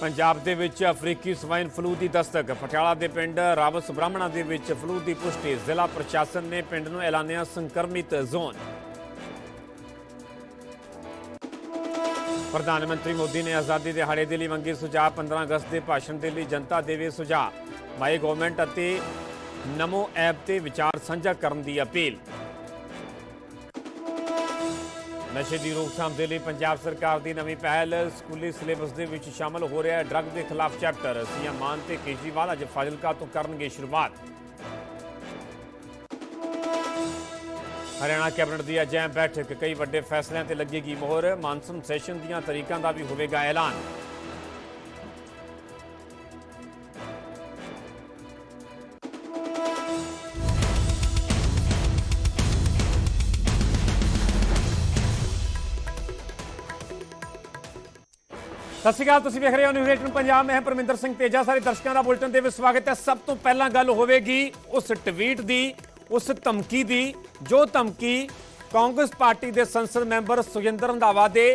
ਪੰਜਾਬ ਦੇ ਵਿੱਚ ਅਫਰੀਕੀ ਸਵਾਈਨ ਫਲੂ ਦੀ ਦਸਤਕ। ਪਟਿਆਲਾ ਦੇ ਪਿੰਡ ਰਾਵਸ ਬ੍ਰਾਹਮਣਾ ਦੇ ਵਿੱਚ ਫਲੂ ਦੀ ਪੁਸ਼ਟੀ। ਜ਼ਿਲ੍ਹਾ ਪ੍ਰਸ਼ਾਸਨ ਨੇ ਪਿੰਡ ਨੂੰ ਐਲਾਨਿਆ ਸੰਕਰਮਿਤ ਜ਼ੋਨ। ਪ੍ਰਧਾਨ ਮੰਤਰੀ ਮੋਦੀ ਨੇ ਆਜ਼ਾਦੀ ਦਿਹਾੜੇ ਦੇ ਲਈ ਮੰਗੇ ਸੁਝਾਅ। 15 ਅਗਸਤ ਦੇ ਭਾਸ਼ਣ ਦੇ ਲਈ ਜਨਤਾ ਦੇਵੇ ਸੁਝਾਅ। ਮਾਈ ਗਵਰਨਮੈਂਟ ਅਤੇ ਨਮੋ ਐਪ ਤੇ ਵਿਚਾਰ ਸਾਂਝਾ ਕਰਨ ਦੀ ਅਪੀਲ। ਨਸ਼ੇ ਦੀ ਰੋਕਥਾਮ ਦੇ ਲਈ ਪੰਜਾਬ ਸਰਕਾਰ ਦੀ ਨਵੀਂ ਪਹਿਲ, ਸਕੂਲੀ ਸਿਲੇਬਸ ਦੇ ਵਿੱਚ ਸ਼ਾਮਲ ਹੋ ਰਿਹਾ ਹੈ ਡਰੱਗ ਦੇ ਖਿਲਾਫ ਚੈਪਟਰ। ਸੀਐਮ ਮਾਨ ਤੇ ਕੇਜਰੀਵਾਲ ਅੱਜ ਫਾਜ਼ਿਲਕਾ ਤੋਂ ਕਰਨਗੇ ਸ਼ੁਰੂਆਤ। ਹਰਿਆਣਾ ਕੈਬਨਿਟ ਦੀ ਅੱਜ ਬੈਠਕ, ਕਈ ਵੱਡੇ ਫੈਸਲਿਆਂ ਤੇ ਲੱਗੇਗੀ ਮੋਹਰ। ਮਾਨਸੂਨ ਸੈਸ਼ਨ ਦੀਆਂ ਤਰੀਕਾਂ ਦਾ ਵੀ ਹੋਵੇਗਾ ਐਲਾਨ। ਸਤਿ ਸ਼੍ਰੀ ਅਕਾਲ ਤੁਸੀਂ ਵੇਖ ਰਹੇ ਹੋ ਨਿਊਜ਼ 18 ਪੰਜਾਬ। ਮੈਂ ਹਾਂ ਪਰਮਿੰਦਰ ਸਿੰਘ ਤੇਜਾ। ਸਾਰੇ ਦਰਸ਼ਕਾਂ ਦਾ ਬੁਲਟਨ ਦੇ ਵਿੱਚ ਸਵਾਗਤ ਹੈ। ਸਭ ਤੋਂ ਪਹਿਲਾਂ ਗੱਲ ਹੋਵੇਗੀ ਉਸ ਟਵੀਟ ਦੀ ਉਸ ਧਮਕੀ ਦੀ ਜੋ ਧਮਕੀ ਕਾਂਗਰਸ ਪਾਰਟੀ ਦੇ ਸੰਸਦ ਮੈਂਬਰ ਸੁਖਿੰਦਰ ਰੰਧਾਵਾ ਦੇ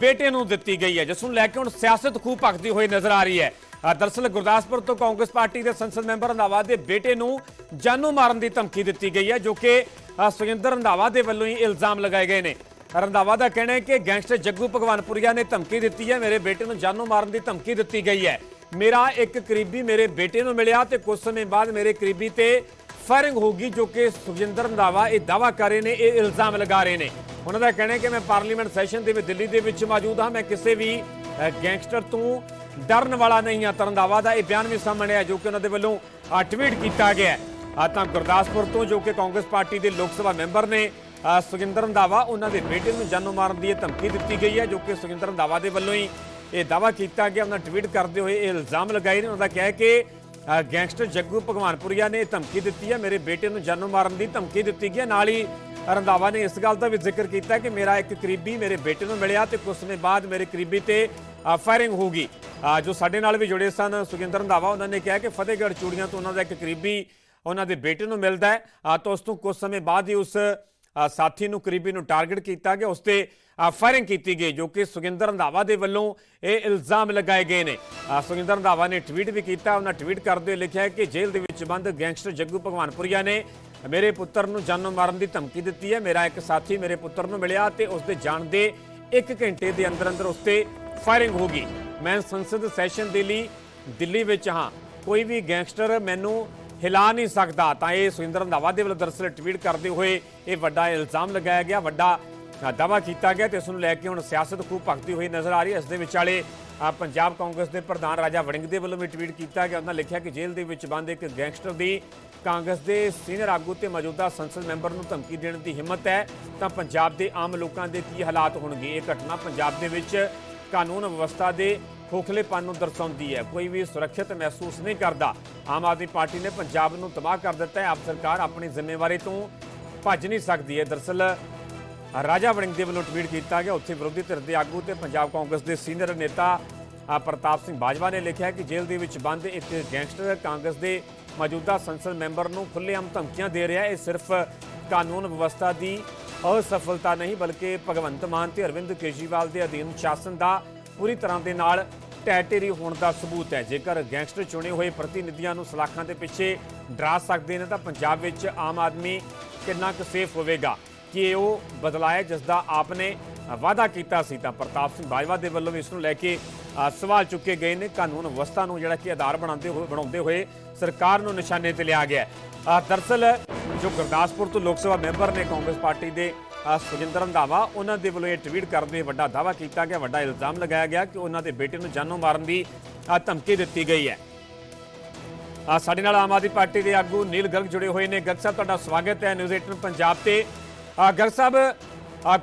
ਬੇਟੇ ਨੂੰ ਦਿੱਤੀ ਗਈ ਹੈ ਜਿਸ ਨੂੰ ਲੈ ਕੇ ਹੁਣ ਸਿਆਸਤ ਖੂਬ ਭਖਦੀ ਹੋਈ ਨਜ਼ਰ ਆ ਰਹੀ ਹੈ। ਅ, ਦਰਅਸਲ ਗੁਰਦਾਸਪੁਰ ਤੋਂ ਕਾਂਗਰਸ ਪਾਰਟੀ ਦੇ ਸੰਸਦ ਮੈਂਬਰ ਰੰਧਾਵਾ ਦੇ ਬੇਟੇ ਨੂੰ ਜਾਨੋਂ ਮਾਰਨ ਦੀ ਧਮਕੀ ਦਿੱਤੀ ਗਈ ਹੈ ਜੋ ਕਿ ਅ, ਰੰਧਾਵਾ ਦੇ ਵੱਲੋਂ ਹੀ ਇਲਜ਼ਾਮ ਲਗਾਏ ਗਏ ਨੇ। ਰੰਧਾਵਾ ਦਾ ਕਹਿਣਾ ਹੈ ਕਿ ਗੈਂਗਸਟਰ ਜੱਗੂ ਭਗਵਾਨਪੁਰੀਆ ਨੇ ਧਮਕੀ ਦਿੱਤੀ ਹੈ ਮੇਰੇ ਬੇਟੇ ਨੂੰ ਜਾਨੋਂ ਮਾਰਨ ਦੀ ਧਮਕੀ ਦਿੱਤੀ ਗਈ ਹੈ। ਮੇਰਾ ਇੱਕ ਕਰੀਬੀ ਮੇਰੇ ਬੇਟੇ ਨੂੰ ਮਿਲਿਆ ਤੇ ਕੁਝ ਸਮੇਂ ਬਾਅਦ ਮੇਰੇ ਕਰੀਬੀ ਤੇ ਫਾਇਰਿੰਗ ਹੋਗੀ ਜੋ ਕਿ ਸੁਖਜਿੰਦਰ ਰੰਧਾਵਾ ਇਹ ਦਾਵਾ ਕਰ ਰਹੇ ਨੇ ਇਹ ਇਲਜ਼ਾਮ ਲਗਾ ਰਹੇ ਨੇ। ਉਹਨਾਂ ਦਾ ਕਹਿਣਾ ਹੈ ਕਿ ਮੈਂ ਪਾਰਲੀਮੈਂਟ ਸੈਸ਼ਨ ਦੇ ਵਿੱਚ ਦਿੱਲੀ ਦੇ ਵਿੱਚ ਮੌਜੂਦ ਹਾਂ ਮੈਂ ਕਿਸੇ ਵੀ ਗੈਂਗਸਟਰ ਤੋਂ ਡਰਨ ਵਾਲਾ ਨਹੀਂ ਹਾਂ। ਤਾਂ ਰੰਧਾਵਾ ਦਾ ਇਹ ਬਿਆਨ ਵੀ ਸਾਹਮਣੇ ਆਇਆ ਜੋ ਕਿ ਉਹਨਾਂ ਦੇ ਵੱਲੋਂ ਅ, ਟਵੀਟ ਕੀਤਾ ਗਿਆ ਆ ਤਾਂ ਗੁਰਦਾਸਪੁਰ ਤੋਂ ਜੋ ਕਿ ਕਾਂਗਰਸ ਪਾਰਟੀ ਦੇ ਲੋਕ ਸਭਾ ਮੈਂਬਰ ਨੇ ਸੁਖਿੰਦਰ ਰੰਧਾਵਾ, ਉਹਨਾਂ ਦੇ ਬੇਟੇ ਨੂੰ ਜਾਨੋਂ ਮਾਰਨ ਦੀ ਇਹ ਧਮਕੀ ਦਿੱਤੀ ਗਈ ਹੈ, ਜੋ ਕਿ ਸੁਖਿੰਦਰ ਰੰਧਾਵਾ ਦੇ ਵੱਲੋਂ ਹੀ ਇਹ ਦਾਵਾ ਕੀਤਾ ਗਿਆ। ਉਹਨਾਂ ਟਵੀਟ ਕਰਦੇ ਹੋਏ ਇਹ ਇਲਜ਼ਾਮ ਲਗਾਏ ਨੇ। ਉਹਨਾਂ ਦਾ ਕਿਹਾ ਕਿ ਗੈਂਗਸਟਰ ਜੱਗੂ ਭਗਵਾਨਪੁਰੀਆ ਨੇ ਇਹ ਧਮਕੀ ਦਿੱਤੀ ਹੈ। ਮੇਰੇ ਬੇਟੇ ਨੂੰ ਜਾਨੋਂ ਮਾਰਨ ਦੀ ਧਮਕੀ ਦਿੱਤੀ ਗਈ ਹੈ। ਨਾਲ ਹੀ ਰੰਧਾਵਾ ਨੇ ਇਸ ਗੱਲ ਦਾ ਵੀ ਜ਼ਿਕਰ ਕੀਤਾ ਕਿ ਮੇਰਾ ਇੱਕ ਕਰੀਬੀ ਮੇਰੇ ਬੇਟੇ ਨੂੰ ਮਿਲਿਆ ਤੇ ਕੁਝ ਸਮੇਂ ਬਾਅਦ ਮੇਰੇ ਕਰੀਬੀ ਤੇ ਫਾਇਰਿੰਗ ਹੋ ਗਈ। ਜੋ ਸਾਡੇ ਨਾਲ ਵੀ ਜੁੜੇ ਸਨ ਸੁਖਿੰਦਰ ਰੰਧਾਵਾ, ਉਹਨਾਂ ਨੇ ਕਿਹਾ ਕਿ ਫਤਿਹਗੜ੍ਹ ਚੂੜੀਆਂ ਤੋਂ ਉਹਨਾਂ ਦਾ ਇੱਕ ਕਰੀਬੀ ਉਹਨਾਂ ਦੇ ਬੇਟੇ ਨੂੰ ਮਿਲਦਾ ਹੈ। ਤਾਂ ਉਸ ਤੋਂ ਕੁਝ ਸਮੇਂ ਬਾਅਦ ਹੀ ਉਸ ਸਾਥੀ ਨੂੰ ਕਰੀਬੀ ਨੂੰ ਟਾਰਗੇਟ ਕੀਤਾ ਗਿਆ, ਉਸ ਤੇ ਫਾਇਰਿੰਗ ਕੀਤੀ ਗਈ, ਜੋ ਕਿ ਸੁਖਿੰਦਰ ਰੰਧਾਵਾ ਦੇ ਵੱਲੋਂ ਇਹ ਇਲਜ਼ਾਮ ਲਗਾਏ ਗਏ ਨੇ। ਸੁਖਿੰਦਰ ਰੰਧਾਵਾ ਨੇ ਟਵੀਟ ਵੀ ਕੀਤਾ, ਉਹਨਾਂ ਟਵੀਟ ਕਰਦੇ ਹੋਏ ਲਿਖਿਆ ਕਿ ਜੇਲ੍ਹ ਦੇ ਵਿੱਚ ਬੰਦ ਗੈਂਗਸਟਰ ਜੱਗੂ ਭਗਵਾਨਪੁਰੀਆ ਨੇ ਮੇਰੇ ਪੁੱਤਰ ਨੂੰ ਜਾਨੋਂ ਮਾਰਨ ਦੀ ਧਮਕੀ ਦਿੱਤੀ ਹੈ। ਮੇਰਾ ਇੱਕ ਸਾਥੀ ਮੇਰੇ ਪੁੱਤਰ ਨੂੰ ਮਿਲਿਆ ਤੇ ਉਸ ਦੇ ਜਾਣ ਦੇ 1 ਘੰਟੇ ਦੇ ਅੰਦਰ ਅੰਦਰ ਉਸ ਤੇ ਫਾਇਰਿੰਗ ਹੋ ਗਈ। ਮੈਂ ਸੰਸਦ ਸੈਸ਼ਨ ਦੇ ਲਈ ਦਿੱਲੀ ਵਿੱਚ ਹਾਂ। ਕੋਈ ਵੀ ਗੈਂਗਸਟਰ ਮੈਨੂੰ ਹਿਲਾ ਨਹੀਂ ਸਕਦਾ। ਤਾਂ ਇਹ ਸੁਰਿੰਦਰ ਰੰਧਾਵਾ ਦੇ ਵੱਲੋਂ ਦਰਅਸਲ ਟਵੀਟ ਕਰਦੇ ਹੋਏ ਇਹ ਵੱਡਾ ਇਲਜ਼ਾਮ ਲਗਾਇਆ ਗਿਆ। ਵੱਡਾ ਅ, ਦਾਅਵਾ ਕੀਤਾ ਗਿਆ ਤੇ ਇਸ ਨੂੰ ਲੈ ਕੇ ਹੁਣ ਸਿਆਸਤ ਖੂਬ ਭਖਦੀ ਹੋਈ ਨਜ਼ਰ ਆ ਰਹੀ ਹੈ। ਇਸ ਦੇ ਵਿਚਾਲੇ ਪੰਜਾਬ ਕਾਂਗਰਸ ਦੇ ਪ੍ਰਧਾਨ ਰਾਜਾ ਵੜਿੰਗ ਦੇ ਵੱਲੋਂ ਵੀ ਟਵੀਟ ਕੀਤਾ ਗਿਆ। ਉਹਨਾਂ ਲਿਖਿਆ ਕਿ ਜੇਲ੍ਹ ਦੇ ਵਿੱਚ ਬੰਦ ਇੱਕ ਗੈਂਗਸਟਰ ਦੀ ਕਾਂਗਰਸ ਦੇ ਸੀਨੀਅਰ ਆਗੂ ਤੇ ਮੌਜੂਦਾ ਸੰਸਦ ਮੈਂਬਰ ਨੂੰ ਧਮਕੀ ਦੇਣ ਦੀ ਹਿੰਮਤ ਹੈ। ਤਾਂ ਪੰਜਾਬ ਦੇ ਆਮ ਲੋਕਾਂ ਦੇ ਕੀ ਹਾਲਾਤ ਹੋਣਗੇ? ਇਹ ਘਟਨਾ ਪੰਜਾਬ ਦੇ ਵਿੱਚ ਕਾਨੂੰਨ ਵਿਵਸਥਾ ਦੇ ਖੋਖਲੇਪਨ ਨੂੰ ਦਰਸਾਉਂਦੀ ਹੈ। ਕੋਈ ਵੀ ਸੁਰੱਖਿਅਤ ਮਹਿਸੂਸ ਨਹੀਂ ਕਰਦਾ। ਆਮ ਆਦਮੀ ਪਾਰਟੀ ਨੇ ਪੰਜਾਬ ਨੂੰ ਤਬਾਹ ਕਰ ਦਿੱਤਾ ਹੈ। ਆਪ ਸਰਕਾਰ ਆਪਣੀ ਜ਼ਿੰਮੇਵਾਰੀ ਤੋਂ ਭੱਜ ਨਹੀਂ ਸਕਦੀ ਹੈ। ਦਰਸਲ, ਰਾਜਾ ਵੜਿੰਗ ਦੇ ਵੱਲੋਂ ਟਵੀਟ ਕੀਤਾ ਗਿਆ। ਉੱਥੇ ਵਿਰੋਧੀ ਧਿਰ ਦੇ ਆਗੂ ਤੇ ਪੰਜਾਬ ਕਾਂਗਰਸ ਦੇ ਸੀਨੀਅਰ ਨੇਤਾ ਪ੍ਰਤਾਪ ਸਿੰਘ ਬਾਜਵਾ ਨੇ ਲਿਖਿਆ ਕਿ ਜੇਲ੍ਹ ਦੇ ਵਿੱਚ ਬੰਦ ਇੱਕ ਗੈਂਗਸਟਰ ਕਾਂਗਰਸ ਦੇ ਮੌਜੂਦਾ ਸੰਸਦ ਮੈਂਬਰ ਨੂੰ ਖੁੱਲ੍ਹੇਆਮ ਧਮਕੀਆਂ ਦੇ ਰਿਹਾ ਹੈ। ਇਹ ਸਿਰਫ ਕਾਨੂੰਨ ਵਿਵਸਥਾ ਦੀ ਅਸਫਲਤਾ ਨਹੀਂ, ਬਲਕਿ ਭਗਵੰਤ ਮਾਨ ਤੇ ਅਰਵਿੰਦ ਕੇਜਰੀਵਾਲ ਦੇ ਅਧੀਨ ਸ਼ਾਸਨ ਦਾ ਪੂਰੀ ਤਰ੍ਹਾਂ ਦੇ ਨਾਲ ਟੈਟੇਰੀ ਹੋਣ ਦਾ ਸਬੂਤ ਹੈ। ਜੇਕਰ ਗੈਂਗਸਟਰ ਚੁਣੇ ਹੋਏ ਪ੍ਰਤੀਨਿਧੀਆਂ ਨੂੰ ਸਲਾਖਾਂ ਦੇ ਪਿੱਛੇ ਡਰਾ ਸਕਦੇ ਨੇ, ਤਾਂ ਪੰਜਾਬ ਵਿੱਚ ਆਮ ਆਦਮੀ ਕਿੰਨਾ ਕੁ ਸੇਫ ਹੋਵੇਗਾ? ਕਿ ਉਹ ਬਦਲਾਅ ਜਿਸ ਦਾ ਆਪਨੇ ਵਾਅਦਾ ਕੀਤਾ ਸੀ? ਤਾਂ ਪ੍ਰਤਾਪ ਸਿੰਘ ਬਾਜਵਾ ਦੇ ਵੱਲੋਂ ਵੀ ਇਸ ਨੂੰ ਲੈ ਕੇ ਸਵਾਲ ਚੁੱਕੇ ਗਏ ਨੇ। ਕਾਨੂੰਨ ਵਿਵਸਥਾ ਨੂੰ ਜਿਹੜਾ ਕਿ ਆਧਾਰ ਬਣਾਉਂਦੇ ਹੋਏ ਬਣਾਉਂਦੇ ਹੋਏ ਸਰਕਾਰ ਨੂੰ ਨਿਸ਼ਾਨੇ ਤੇ ਲਿਆ ਗਿਆ ਹੈ। ਦਰਅਸਲ ਜੋ ਗੁਰਦਾਸਪੁਰ ਤੋਂ ਲੋਕ ਸਭਾ ਮੈਂਬਰ ਨੇ ਕਾਂਗਰਸ ਪਾਰਟੀ ਦੇ ਸੁਖਿੰਦਰ ਰੰਧਾਵਾ, ਉਹਨਾਂ ਦੇ ਵੱਲੋਂ ਇਹ ਟਵੀਟ ਕਰਦੇ ਵੱਡਾ ਦਾਅਵਾ ਕੀਤਾ ਗਿਆ, ਵੱਡਾ ਇਲਜ਼ਾਮ ਲਗਾਇਆ ਗਿਆ ਕਿ ਉਹਨਾਂ ਦੇ ਬੇਟੇ ਨੂੰ ਜਾਨੋਂ ਮਾਰਨ ਦੀ ਧਮਕੀ ਦਿੱਤੀ ਗਈ ਹੈ। ਆ ਸਾਡੇ ਨਾਲ ਆਮ ਆਦਮੀ ਪਾਰਟੀ ਦੇ ਆਗੂ ਨੀਲ ਗਰਗ ਜੁੜੇ ਹੋਏ ਨੇ। ਗਰਗ ਸਾਹਿਬ, ਤੁਹਾਡਾ ਸਵਾਗਤ ਹੈ ਨਿਊਜ਼ 18 ਪੰਜਾਬ ਤੇ। ਆ ਗਰਗ ਸਾਹਿਬ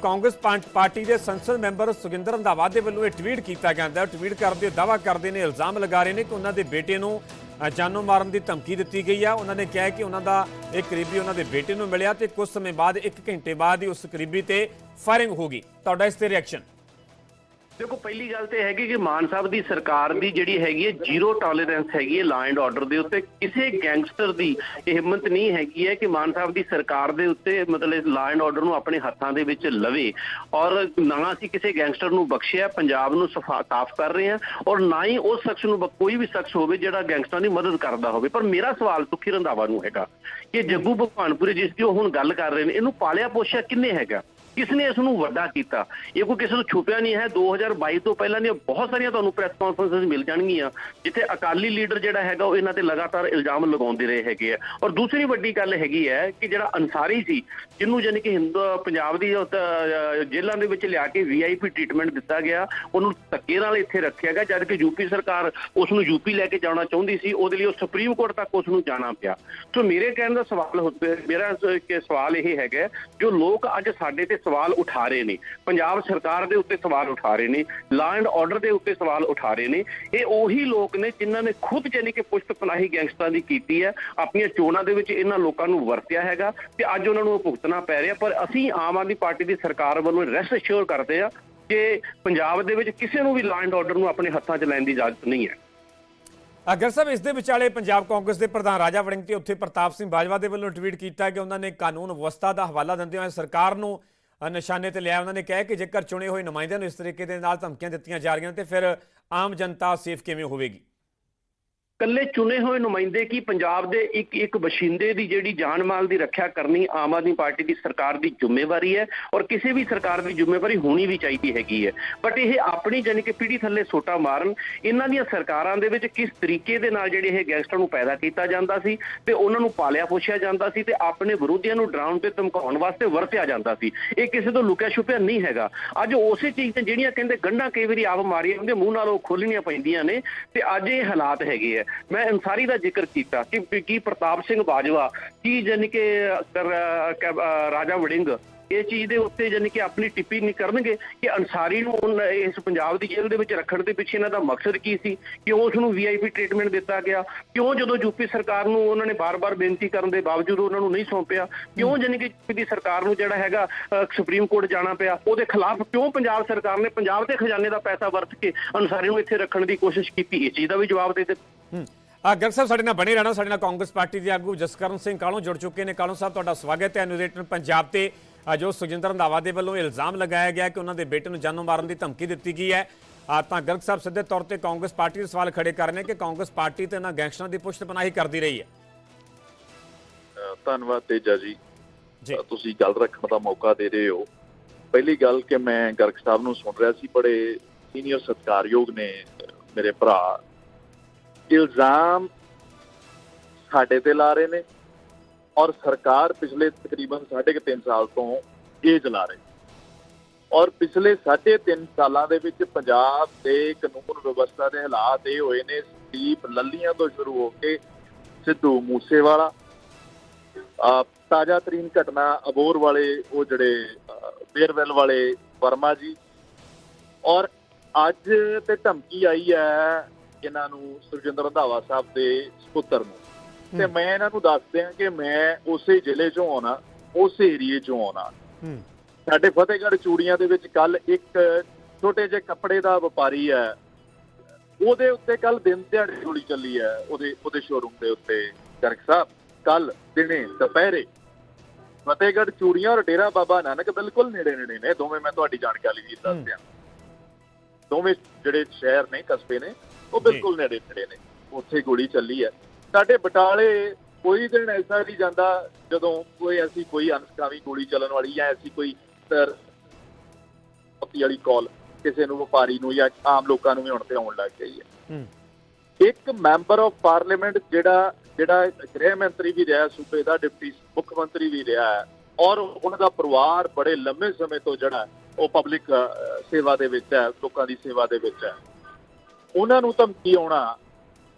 ਕਾਂਗਰਸ ਪਾਰਟੀ ਦੇ ਸੰਸਦ ਮੈਂਬਰ ਸੁਖਿੰਦਰ ਰੰਧਾਵਾ ਦੇ ਵੱਲੋਂ ਇਹ ਟਵੀਟ ਕੀਤਾ ਗਿਆ ਹੈ। ਟਵੀਟ ਕਰਦੇ ਹੋਏ ਦਾਅਵਾ ਕਰਦੇ ਨੇ, ਇਲਜ਼ਾਮ ਲਗਾ ਰਹੇ ਨੇ ਕਿ ਉਹਨਾਂ ਦੇ ਬੇਟੇ ਨੂੰ ਜਾਨੋਂ ਮਾਰਨ ਦੀ ਧਮਕੀ ਦਿੱਤੀ ਗਈ ਆ। ਉਹਨਾਂ ਨੇ ਕਿਹਾ ਕਿ ਉਹਨਾਂ ਦਾ ਇੱਕ ਕਰੀਬੀ ਉਹਨਾਂ ਦੇ ਬੇਟੇ ਨੂੰ ਮਿਲਿਆ ਤੇ ਕੁਝ ਸਮੇਂ ਬਾਅਦ 1 ਘੰਟੇ ਬਾਅਦ ਹੀ ਉਸ ਕਰੀਬੀ ਤੇ ਫਾਇਰਿੰਗ ਹੋ ਗਈ। ਤੁਹਾਡਾ ਇਸ ਤੇ ਰਿਐਕਸ਼ਨ ਦੇਖੋ, ਪਹਿਲੀ ਗੱਲ ਤੇ ਹੈਗੀ ਕਿ ਮਾਨ ਸਾਹਿਬ ਦੀ ਸਰਕਾਰ ਦੀ ਜਿਹੜੀ ਹੈਗੀ ਹੈ ਜ਼ੀਰੋ ਟੋਲਰੈਂਸ ਹੈਗੀ ਹੈ ਲਾ ਐਂਡ ਆਰਡਰ ਦੇ ਉੱਤੇ। ਕਿਸੇ ਗੈਂਗਸਟਰ ਦੀ ਇਹ ਹਿੰਮਤ ਨਹੀਂ ਹੈਗੀ ਹੈ ਕਿ ਮਾਨ ਸਾਹਿਬ ਦੀ ਸਰਕਾਰ ਦੇ ਉੱਤੇ ਮਤਲਬ ਲਾ ਐਂਡ ਆਰਡਰ ਨੂੰ ਆਪਣੇ ਹੱਥਾਂ ਦੇ ਵਿੱਚ ਲਵੇ। ਔਰ ਨਾ ਅਸੀਂ ਕਿਸੇ ਗੈਂਗਸਟਰ ਨੂੰ ਬਖਸ਼ਿਆ, ਪੰਜਾਬ ਨੂੰ ਸਫਾ, ਸਾਫ਼ ਕਰ ਰਹੇ ਹਾਂ ਔਰ ਨਾ ਹੀ ਉਸ ਸ਼ਖਸ ਨੂੰ ਕੋਈ ਵੀ ਸ਼ਖਸ ਹੋਵੇ ਜਿਹੜਾ ਗੈਂਗਸਟਰਾਂ ਦੀ ਮਦਦ ਕਰਦਾ ਹੋਵੇ। ਪਰ ਮੇਰਾ ਸਵਾਲ ਸੁਖੀ ਰੰਧਾਵਾ ਨੂੰ ਹੈਗਾ ਕਿ ਜੱਗੂ ਭਗਵਾਨਪੁਰੇ ਜਿਸ ਦੀ ਉਹ ਹੁਣ ਗੱਲ ਕਰ ਰਹੇ ਨੇ, ਇਹਨੂੰ ਪਾਲਿਆ ਪੋਸ਼ਿਆ ਕਿੰਨੇ ਹੈਗਾ? ਕਿਸ ਨੇ ਇਸ ਨੂੰ ਵੱਡਾ ਕੀਤਾ? ਇਹ ਕੋਈ ਕਿਸੇ ਨੂੰ ਛੁਪਿਆ ਨਹੀਂ ਹੈ। 2022 ਤੋਂ ਪਹਿਲਾਂ ਦੀਆਂ ਬਹੁਤ ਸਾਰੀਆਂ ਤੁਹਾਨੂੰ ਪ੍ਰੈਸ ਕਾਨਫਰੰਸਸ ਮਿਲ ਜਾਣਗੀਆਂ, ਜਿੱਥੇ ਅਕਾਲੀ ਲੀਡਰ ਜਿਹੜਾ ਹੈਗਾ ਉਹ ਇਹਨਾਂ ਤੇ ਲਗਾਤਾਰ ਇਲਜ਼ਾਮ ਲਗਾਉਂਦੇ ਰਹੇ ਹੈਗੇ ਆ। ਔਰ ਦੂਸਰੀ ਵੱਡੀ ਗੱਲ ਹੈਗੀ ਹੈ ਕਿ ਜਿਹੜਾ ਅਨਸਾਰੀ ਸੀ, ਜਿਹਨੂੰ ਜਾਨੀ ਕਿ ਹਿੰਦੂ, ਪੰਜਾਬ ਦੀ ਉਹ ਜੇਲ੍ਹਾਂ ਦੇ ਵਿੱਚ ਲਿਆ ਕੇ ਵੀਆਈਪੀ ਟ੍ਰੀਟਮੈਂਟ ਦਿੱਤਾ ਗਿਆ, ਉਹਨੂੰ ਧੱਕੇ ਨਾਲ ਇੱਥੇ ਰੱਖਿਆ ਗਿਆ ਜਦ ਕਿ ਯੂਪੀ ਸਰਕਾਰ ਉਸ ਨੂੰ ਯੂਪੀ ਲੈ ਕੇ ਜਾਣਾ ਚਾਹੁੰਦੀ ਸੀ, ਉਹਦੇ ਲਈ ਉਹ ਸੁਪਰੀਮ ਕੋਰਟ ਤੱਕ ਉਸ ਨੂੰ ਜਾਣਾ ਪਿਆ। ਸੋ ਮੇਰੇ ਕਹਿਣ ਦਾ ਸਵਾਲ ਮੇਰਾ ਸਵਾਲ ਇਹ ਹੈਗਾ ਜੋ ਲੋਕ ਅੱਜ ਸਾਡੇ ਤੇ ਸਵਾਲ ਉਠਾ ਰਹੇ ਨੇ। ਪੰਜਾਬ ਸਰਕਾਰ ਦੇ ਉੱਤੇ ਸਵਾਲ ਉਠਾ ਰਹੇ ਨੇ। ਲਾ ਐਂਡ ਆਰਡਰ ਦੇ ਉੱਤੇ ਸਵਾਲ ਉਠਾ ਰਹੇ ਨੇ। ਇਹ ਉਹੀ ਲੋਕ ਨੇ ਜਿਨ੍ਹਾਂ ਨੇ ਖੁਦ ਜਾਨੀ ਕਿ ਪੁਸ਼ਤ ਪਨਾਹੀ ਗੈਂਗਸਟਰਾਂ ਦੀ ਕੀਤੀ ਹੈ। ਆਪਣੀਆਂ ਚੋਣਾਂ ਦੇ ਵਿੱਚ ਇਹਨਾਂ ਲੋਕਾਂ ਨੂੰ ਵਰਤਿਆ ਹੈਗਾ ਤੇ ਅੱਜ ਉਹਨਾਂ ਨੂੰ ਭੁਗਤਣਾ ਪੈ ਰਿਹਾ। ਪਰ ਅਸੀਂ ਆਮ ਆਦਮੀ ਪਾਰਟੀ ਦੀ ਸਰਕਾਰ ਵੱਲੋਂ ਰੈਸਟ ਅਸ਼ੋਰ ਕਰਦੇ ਆ ਕਿ ਪੰਜਾਬ ਦੇ ਵਿੱਚ ਕਿਸੇ ਨੂੰ ਵੀ ਲਾ ਐਂਡ ਆਰਡਰ ਨੂੰ ਆਪਣੇ ਹੱਥਾਂ 'ਚ ਲੈਣ ਦੀ ਇਜਾਜ਼ਤ ਨਹੀਂ ਹੈ। ਅਗਰ ਸਾਹਿਬ ਇਸ ਦੇ ਵਿਚਾਲੇ ਪੰਜਾਬ ਕਾਂਗਰਸ ਦੇ ਪ੍ਰਧਾਨ ਰਾਜਾ ਵੜਿੰਗ ਤੇ ਉੱਥੇ ਪ੍ਰਤਾਪ ਸਿੰਘ ਬਾਜਵਾ ਦੇ ਵੱਲੋਂ ਟਵੀਟ ਕੀਤਾ ਕਿ ਉਹਨਾਂ ਨੇ ਕਾਨੂੰਨ ਵਿਵਸਥਾ ਦਾ ਹਵਾਲਾ ਦਿੰਦੇ ਹੋਏ ਸਰਕਾਰ ਨੂੰ ਨਿਸ਼ਾਨੇ ਤੇ ਲਿਆ ਉਹਨਾਂ ਨੇ ਕਿਹਾ ਕਿ ਜੇਕਰ ਚੁਣੇ ਹੋਏ ਨੁਮਾਇੰਦਿਆਂ ਨੂੰ ਇਸ ਤਰੀਕੇ ਦੇ ਨਾਲ ਧਮਕੀਆਂ ਦਿੱਤੀਆਂ ਜਾ ਰਹੀਆਂ ਤੇ ਫਿਰ ਆਮ ਜਨਤਾ ਸੇਫ ਕਿਵੇਂ ਹੋਵੇਗੀ? ਕੱਲੇ ਚੁਣੇ ਹੋਏ ਨੁਮਾਇੰਦੇ ਕੀ ਪੰਜਾਬ ਦੇ ਇੱਕ ਇੱਕ ਬਸ਼ਿੰਦੇ ਦੀ ਜਿਹੜੀ ਜਾਨ ਮਾਲ ਦੀ ਰੱਖਿਆ ਕਰਨੀ ਆਮ ਆਦਮੀ ਪਾਰਟੀ ਦੀ ਸਰਕਾਰ ਦੀ ਜ਼ਿੰਮੇਵਾਰੀ ਹੈ ਔਰ ਕਿਸੇ ਵੀ ਸਰਕਾਰ ਦੀ ਜ਼ਿੰਮੇਵਾਰੀ ਹੋਣੀ ਵੀ ਚਾਹੀਦੀ ਹੈਗੀ ਹੈ। ਬਟ ਇਹ ਆਪਣੀ ਜਾਨੀ ਕਿ ਪੀੜੀ ਥੱਲੇ ਸੋਟਾ ਮਾਰਨ, ਇਹਨਾਂ ਦੀਆਂ ਸਰਕਾਰਾਂ ਦੇ ਵਿੱਚ ਕਿਸ ਤਰੀਕੇ ਦੇ ਨਾਲ ਜਿਹੜੇ ਇਹ ਗੈਂਗਸਟਰ ਨੂੰ ਪੈਦਾ ਕੀਤਾ ਜਾਂਦਾ ਸੀ ਤੇ ਉਹਨਾਂ ਨੂੰ ਪਾਲਿਆ ਪੋਸ਼ਿਆ ਜਾਂਦਾ ਸੀ ਤੇ ਆਪਣੇ ਵਿਰੋਧੀਆਂ ਨੂੰ ਡਰਾਉਣ ਤੇ ਧਮਕਾਉਣ ਵਾਸਤੇ ਵਰਤਿਆ ਜਾਂਦਾ ਸੀ। ਇਹ ਕਿਸੇ ਤੋਂ ਲੁਕਿਆ ਛੁਪਿਆ ਨਹੀਂ ਹੈਗਾ। ਅੱਜ ਉਸੇ ਚੀਜ਼ ਤੇ ਜਿਹੜੀਆਂ ਕਹਿੰਦੇ ਗੰਢਾਂ ਕਈ ਵਾਰੀ ਆਪ ਮਾਰੀਆਂ ਹੁੰਦੀਆਂ, ਮੂੰਹ ਨਾਲ ਉਹ ਖੋਲਣੀਆਂ ਪੈਂਦੀਆਂ ਨੇ ਤੇ ਅੱਜ ਇਹ ਹਾਲਾਤ ਹੈਗੇ ਆ। ਮੈਂ ਅਨਸਾਰੀ ਦਾ ਜ਼ਿਕਰ ਕੀਤਾ ਕਿ ਕੀ ਪ੍ਰਤਾਪ ਸਿੰਘ ਬਾਜਵਾ, ਕੀ ਜਾਨੀ ਕਿ ਰਾਜਾ ਵੜਿੰਗ, ਇਹ ਚੀਜ਼ ਦੇ ਉੱਤੇ ਜਾਨੀ ਕਿ ਆਪਣੀ ਟਿੱਪੀ ਨਹੀਂ ਕਰਨਗੇ ਕਿ ਅਨਸਾਰੀ ਨੂੰ ਇਸ ਪੰਜਾਬ ਦੀ ਜੇਲ੍ਹ ਦੇ ਵਿੱਚ ਰੱਖਣ ਦੇ ਪਿੱਛੇ ਇਹਨਾਂ ਦਾ ਮਕਸਦ ਕੀ ਸੀ ਕਿਉਂ ਉਸ ਨੂੰ ਵੀਆਈਪੀ ਟ੍ਰੀਟਮੈਂਟ ਦਿੱਤਾ ਗਿਆ, ਕਿਉਂ ਜਦੋਂ ਯੂਪੀ ਸਰਕਾਰ ਨੂੰ ਉਹਨਾਂ ਨੇ ਬਾਰ-ਬਾਰ ਬੇਨਤੀ ਕਰਨ ਦੇ ਬਾਵਜੂਦ ਉਹਨਾਂ ਨੂੰ ਨਹੀਂ ਸੌਂਪਿਆ, ਕਿਉਂ ਜਾਨੀ ਕਿ ਯੂਪੀ ਦੀ ਸਰਕਾਰ ਨੂੰ ਜਿਹੜਾ ਹੈਗਾ ਸੁਪਰੀਮ ਕੋਰਟ ਜਾਣਾ ਪਿਆ, ਉਹਦੇ ਖਿਲਾਫ ਕਿਉਂ ਪੰਜਾਬ ਸਰਕਾਰ ਨੇ ਪੰਜਾਬ ਦੇ ਖਜ਼ਾਨੇ ਦਾ ਪੈਸਾ ਵਰਤ ਕੇ ਅਨਸਾਰੀ ਨੂੰ ਇੱਥੇ ਰੱਖਣ ਦੀ ਕੋਸ਼ਿਸ਼ ਕੀਤੀ ਇਸ ਚੀਜ਼ ਦਾ ਵੀ ਜਵਾਬ ਦੇ ਦਿੱਤਾ। ਅਗਰ ਸਾਹਿਬ ਸਾਡੇ ਨਾਲ ਬਣੇ ਰਹਿਣਾ ਸਾਡੇ ਨਾਲ ਕਾਂਗਰਸ ਪਾਰਟੀ ਦੇ ਆਗੂ ਜਸਕਰਨ ਸਿੰਘ ਕਾਲੋਂ ਜੁੜ ਚੁੱਕੇ ਨੇ। ਕਾਲੋਂ ਸਾਹਿਬ ਤੁਹਾਡਾ ਸਵਾਗਤ ਹੈ ਨਿਊਜ਼ 18 ਪੰਜਾਬ ਤੇ। ਜੋ ਸੁਖਜਿੰਦਰ ਰੰਧਾਵਾ ਦੇ ਵੱਲੋਂ ਇਲਜ਼ਾਮ ਲਗਾਇਆ ਗਿਆ ਕਿ ਉਹਨਾਂ ਦੇ ਬੇਟੇ ਨੂੰ ਜਾਨੋਂ ਮਾਰਨ ਦੀ ਧਮਕੀ ਦਿੱਤੀ ਗਈ ਹੈ। ਆ ਤਾਂ ਗਰਗ ਸਾਹਿਬ ਸਿੱਧੇ ਤੌਰ ਤੇ ਕਾਂਗਰਸ ਪਾਰਟੀ ਦੇ ਸਵਾਲ ਖੜੇ ਕਰ ਰਹੇ ਕਿ ਕਾਂਗਰਸ ਪਾਰਟੀ ਤੇ ਇਹਨਾਂ ਗੈਂਗਸਟਰਾਂ ਦੀ ਪੁਸ਼ਤ ਪਨਾਹੀ ਕਰਦੀ ਰਹੀ ਹੈ। ਧੰਨਵਾਦ ਤੇਜਾ ਜੀ। ਤੁਸੀਂ ਗੱਲ ਰੱਖਣ ਦਾ ਮੌਕਾ ਦੇ ਰਹੇ ਹੋ। ਪਹਿਲੀ ਗੱਲ ਕਿ ਮੈਂ ਗਰਗ ਸਾਹਿਬ ਨੂੰ ਸੁਣ ਰਿਹਾ ਸੀ ਬੜੇ ਸੀਨੀਅਰ ਸਤਿਕਾਰਯੋਗ ਨੇ ਮੇਰੇ ਭਰਾ ਇਲਜ਼ਾਮ ਸਾਡੇ ਤੇ ਲਾ ਰਹੇ ਨੇ ਔਰ ਸਰਕਾਰ ਪਿਛਲੇ ਤਕਰੀਬਨ 3.5 ਸਾਲ ਤੋਂ ਇਹ ਚਲਾ ਰਹੀ ਔਰ ਪਿਛਲੇ 3.5 ਸਾਲਾਂ ਦੇ ਵਿੱਚ ਪੰਜਾਬ ਦੇ ਕਾਨੂੰਨ ਵਿਵਸਥਾ ਦੇ ਹਾਲਾਤ ਇਹ ਹੋਏ ਨੇ ਸਦੀਪ ਲੱਲੀਆਂ ਤੋਂ ਸ਼ੁਰੂ ਹੋ ਕੇ ਸਿੱਧੂ ਮੂਸੇਵਾਲਾ ਅਹ ਤਾਜ਼ਾ ਤਰੀਨ ਘਟਨਾ ਅਬੋਰ ਵਾਲੇ ਉਹ ਜਿਹੜੇ ਅਹ, ਬੇਰਵੈਲ ਵਾਲੇ ਵਰਮਾ ਜੀ। ਔਰ ਅੱਜ ਤੇ ਧਮਕੀ ਆਈ ਹੈ ਇਹਨਾਂ ਨੂੰ ਸੁਰਜਿੰਦਰ ਰੰਧਾਵਾ ਸਾਹਿਬ ਦੇ ਸੁਪੁੱਤਰ ਨੂੰ। ਤੇ। ਮੈਂ ਇਹਨਾਂ ਨੂੰ ਦੱਸ ਦਿਆਂ ਕਿ ਮੈਂ ਉਸੇ ਜ਼ਿਲ੍ਹੇ ਚੋਂ ਆਉਣਾ ਉਸੇ ਏਰੀਏ ਚੋਂ ਆਉਣਾ। ਸਾਡੇ ਫਤਿਹਗੜ੍ਹ ਚੂੜੀਆਂ ਦੇ ਵਿੱਚ ਕੱਲ ਇੱਕ ਛੋਟੇ ਜਿਹੇ ਕੱਪੜੇ ਦਾ ਵਪਾਰੀ ਹੈ। ਉਹਦੇ ਉੱਤੇ ਕੱਲ ਦਿਨ ਦਿਹਾੜੇ ਗੋਲੀ ਚੱਲੀ ਹੈ ਉਹਦੇ ਉਹਦੇ ਸ਼ੋਰੂਮ ਦੇ ਉੱਤੇ। ਗਰਗ ਸਾਹਿਬ ਕੱਲ ਦਿਨੇ ਦੁਪਹਿਰੇ। ਫਤਿਹਗੜ੍ਹ ਚੂੜੀਆਂ ਔਰ ਡੇਰਾ ਬਾਬਾ ਨਾਨਕ ਬਿਲਕੁਲ ਨੇੜੇ ਨੇੜੇ ਨੇ। ਦੋਵੇਂ ਮੈਂ ਤੁਹਾਡੀ ਜਾਣਕਾਰੀ ਵੀ ਦੱਸ। ਦਿਆਂ। ਦੋਵੇਂ ਜਿਹੜੇ ਸ਼ਹਿਰ ਨੇ ਕਸਬੇ ਨੇ ਉਹ। ਬਿਲਕੁਲ ਨੇੜੇ ਨੇੜੇ ਨੇ। ਉੱਥੇ ਗੋਲੀ ਚੱਲੀ ਹੈ। ਸਾਡੇ ਬਟਾਲੇ ਕੋਈ ਦਿਨ ਐਸਾ ਨਹੀਂ ਜਾਂਦਾ ਜਦੋਂ ਕੋਈ ਐਸੀ ਕੋਈ ਅਨਸਕਾਵੀ ਗੋਲੀ ਚੱਲਣ ਵਾਲੀ ਜਾਂ ਐਸੀ ਕੋਈ ਪੱਤੀ ਵਾਲੀ ਕਾਲ ਕਿਸੇ ਨੂੰ ਵਪਾਰੀ ਨੂੰ ਜਾਂ ਆਮ ਲੋਕਾਂ ਨੂੰ ਵੀ ਹੁਣ ਤੇ ਆਉਣ ਲੱਗ ਗਈ ਹੂੰ। ਇੱਕ ਮੈਂਬਰ ਆਫ ਪਾਰਲੀਮੈਂਟ ਜਿਹੜਾ ਜਿਹੜਾ ਗ੍ਰਹਿ ਮੰਤਰੀ ਵੀ ਰਿਹਾ ਸੂਬੇ ਦਾ ਡਿਪਟੀ ਮੁੱਖ ਮੰਤਰੀ ਵੀ ਰਿਹਾ ਹੈ ਔਰ ਉਹਨਾਂ ਦਾ ਪਰਿਵਾਰ ਬੜੇ ਲੰਮੇ ਸਮੇਂ ਤੋਂ ਜਿਹੜਾ ਉਹ ਪਬਲਿਕ ਸੇਵਾ ਦੇ ਵਿੱਚ ਹੈ ਲੋਕਾਂ ਦੀ ਸੇਵਾ ਦੇ ਵਿੱਚ ਹੈ। ਉਹਨਾਂ ਨੂੰ ਧਮਕੀ ਆਉਣਾ,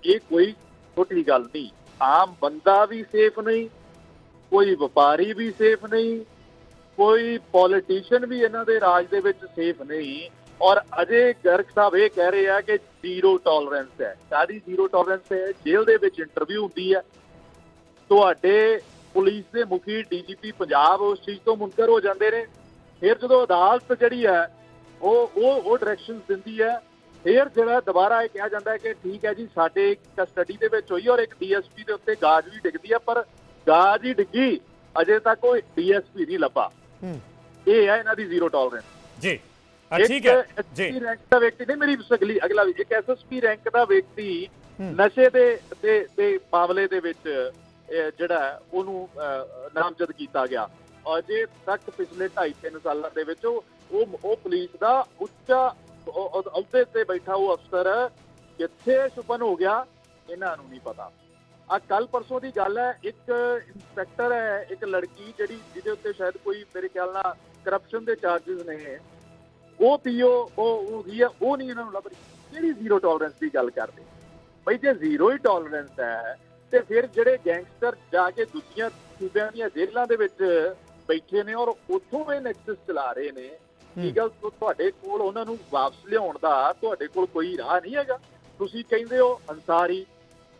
ਇਹ ਕੋਈ ਛੋਟੀ ਗੱਲ ਨਹੀਂ। ਆਮ ਬੰਦਾ ਵੀ ਸੇਫ ਨਹੀਂ, ਕੋਈ ਵਪਾਰੀ ਵੀ ਸੇਫ ਨਹੀਂ, ਕੋਈ ਪੋਲੀਟੀਸ਼ੀਅਨ ਵੀ ਇਹਨਾਂ ਦੇ ਰਾਜ ਦੇ ਵਿੱਚ ਸੇਫ ਨਹੀਂ। ਔਰ ਅਜੇ ਗਰਗ ਸਾਹਿਬ ਇਹ ਕਹਿ ਰਹੇ ਆ ਕਿ ਜ਼ੀਰੋ ਟੋਲਰੈਂਸ ਹੈ। ਸਾਰੀ ਜ਼ੀਰੋ ਟੋਲਰੈਂਸ ਹੈ? ਜੇਲ੍ਹ ਦੇ ਵਿੱਚ ਇੰਟਰਵਿਊ ਹੁੰਦੀ ਹੈ। ਤੁਹਾਡੇ ਪੁਲਿਸ ਦੇ ਮੁਖੀ ਡੀਜੀਪੀ ਪੰਜਾਬ ਉਸ ਚੀਜ਼ ਤੋਂ ਮੁਨਕਰ ਹੋ ਜਾਂਦੇ ਨੇ। ਫਿਰ ਜਦੋਂ ਅਦਾਲਤ ਜਿਹੜੀ ਹੈ, ਉਹ ਉਹ ਉਹ ਡਾਇਰੈਕਸ਼ਨਸ ਦਿੰਦੀ ਹੈ ਫਿਰ ਜਿਹੜਾ ਦੁਬਾਰਾ ਇਹ ਕਿਹਾ ਜਾਂਦਾ ਹੈ ਕਿ ਠੀਕ ਹੈ ਜੀ ਸਾਡੇ ਕਸਟਡੀ ਦੇ ਵਿੱਚ ਹੋਈ ਔਰ ਇੱਕ ਡੀਐਸਪੀ ਦੇ ਉੱਤੇ ਗਾਜ ਵੀ ਡਿੱਗਦੀ ਹੈ ਪਰ ਗਾਜ ਹੀ ਡਿੱਗੀ ਅਜੇ ਤੱਕ ਕੋਈ ਡੀਐਸਪੀ ਨਹੀਂ ਲੱਭਾ। ਹੂੰ। ਇਹ ਹੈ ਇਹਨਾਂ ਦੀ ਜ਼ੀਰੋ ਟੋਲਰੈਂਸ ਜੀ। ਠੀਕ ਹੈ। ਜੀ। ਰੈਂਕ ਦਾ ਵਿਅਕਤੀ ਨਹੀਂ ਮੇਰੀ ਅਗਲੀ ਅਗਲਾ ਵੀ ਇੱਕ ਐਸਐਸਪੀ ਰੈਂਕ ਦਾ ਵਿਅਕਤੀ। ਨਸ਼ੇ ਦੇ ਦੇ ਦੇ ਮਾਮਲੇ ਦੇ ਵਿੱਚ ਜਿਹੜਾ ਉਹਨੂੰ ਨਾਮਜ਼ਦ ਕੀਤਾ ਗਿਆ। ਅਜੇ ਤੱਕ ਪਿਛਲੇ 2.5 3 ਸਾਲਾਂ ਦੇ ਵਿੱਚ ਉਹ ਉਹ ਪੁਲਿਸ ਦਾ ਉੱਚਾ ਅਹੁਦੇ ਤੇ ਬੈਠਾ ਉਹ ਅਫਸਰ ਕਿੱਥੇ ਛੁਪਨ ਹੋ ਗਿਆ, ਇਹਨਾਂ ਨੂੰ ਨਹੀਂ ਪਤਾ। ਆ ਕੱਲ ਪਰਸੋਂ ਦੀ ਗੱਲ ਹੈ, ਇੱਕ ਇੰਸਪੈਕਟਰ ਹੈ, ਇੱਕ ਲੜਕੀ ਜਿਹੜੀ ਜਿਹਦੇ ਉੱਤੇ ਸ਼ਾਇਦ ਕੋਈ ਮੇਰੇ ਖਿਆਲ ਨਾਲ ਕਰਪਸ਼ਨ ਦੇ ਚਾਰजेस ਨੇ ਉਹ ਪੀਓ, ਉਹ ਉਹ ਹੈ, ਉਹ ਨਹੀਂ ਇਹਨਾਂ ਨੂੰ ਲੱਭ ਰਹੀ। ਕਿਹੜੀ ਜ਼ੀਰੋ ਟੋਲਰੈਂਸ ਦੀ ਗੱਲ ਕਰਦੇ? ਬਈ ਜੇ ਜ਼ੀਰੋ ਹੀ ਟੋਲਰੈਂਸ ਹੈ, ਤੇ ਫਿਰ ਜਿਹੜੇ ਗੈਂਗਸਟਰ ਜਾ ਕੇ ਦੂਜੀਆਂ ਸੂਬਿਆਂ ਦੀਆਂ ਜੇਲ੍ਹਾਂ ਦੇ ਵਿੱਚ ਬੈਠੇ ਨੇ ਔਰ ਉੱਥੋਂ ਇਹ ਨੈਕਸਸ ਚਲਾ ਰਹੇ ਨੇ ਕੀ ਗੱਲ? ਤੁ- ਤੁਹਾਡੇ ਕੋਲ ਉਹਨਾਂ ਨੂੰ ਵਾਪਸ ਲਿਆਉਣ ਦਾ ਤੁਹਾਡੇ ਕੋਲ ਕੋਈ ਰਾਹ ਨਹੀਂ ਹੈਗਾ। ਤੁਸੀਂ ਕਹਿੰਦੇ ਹੋ ਅਨਸਾਰੀ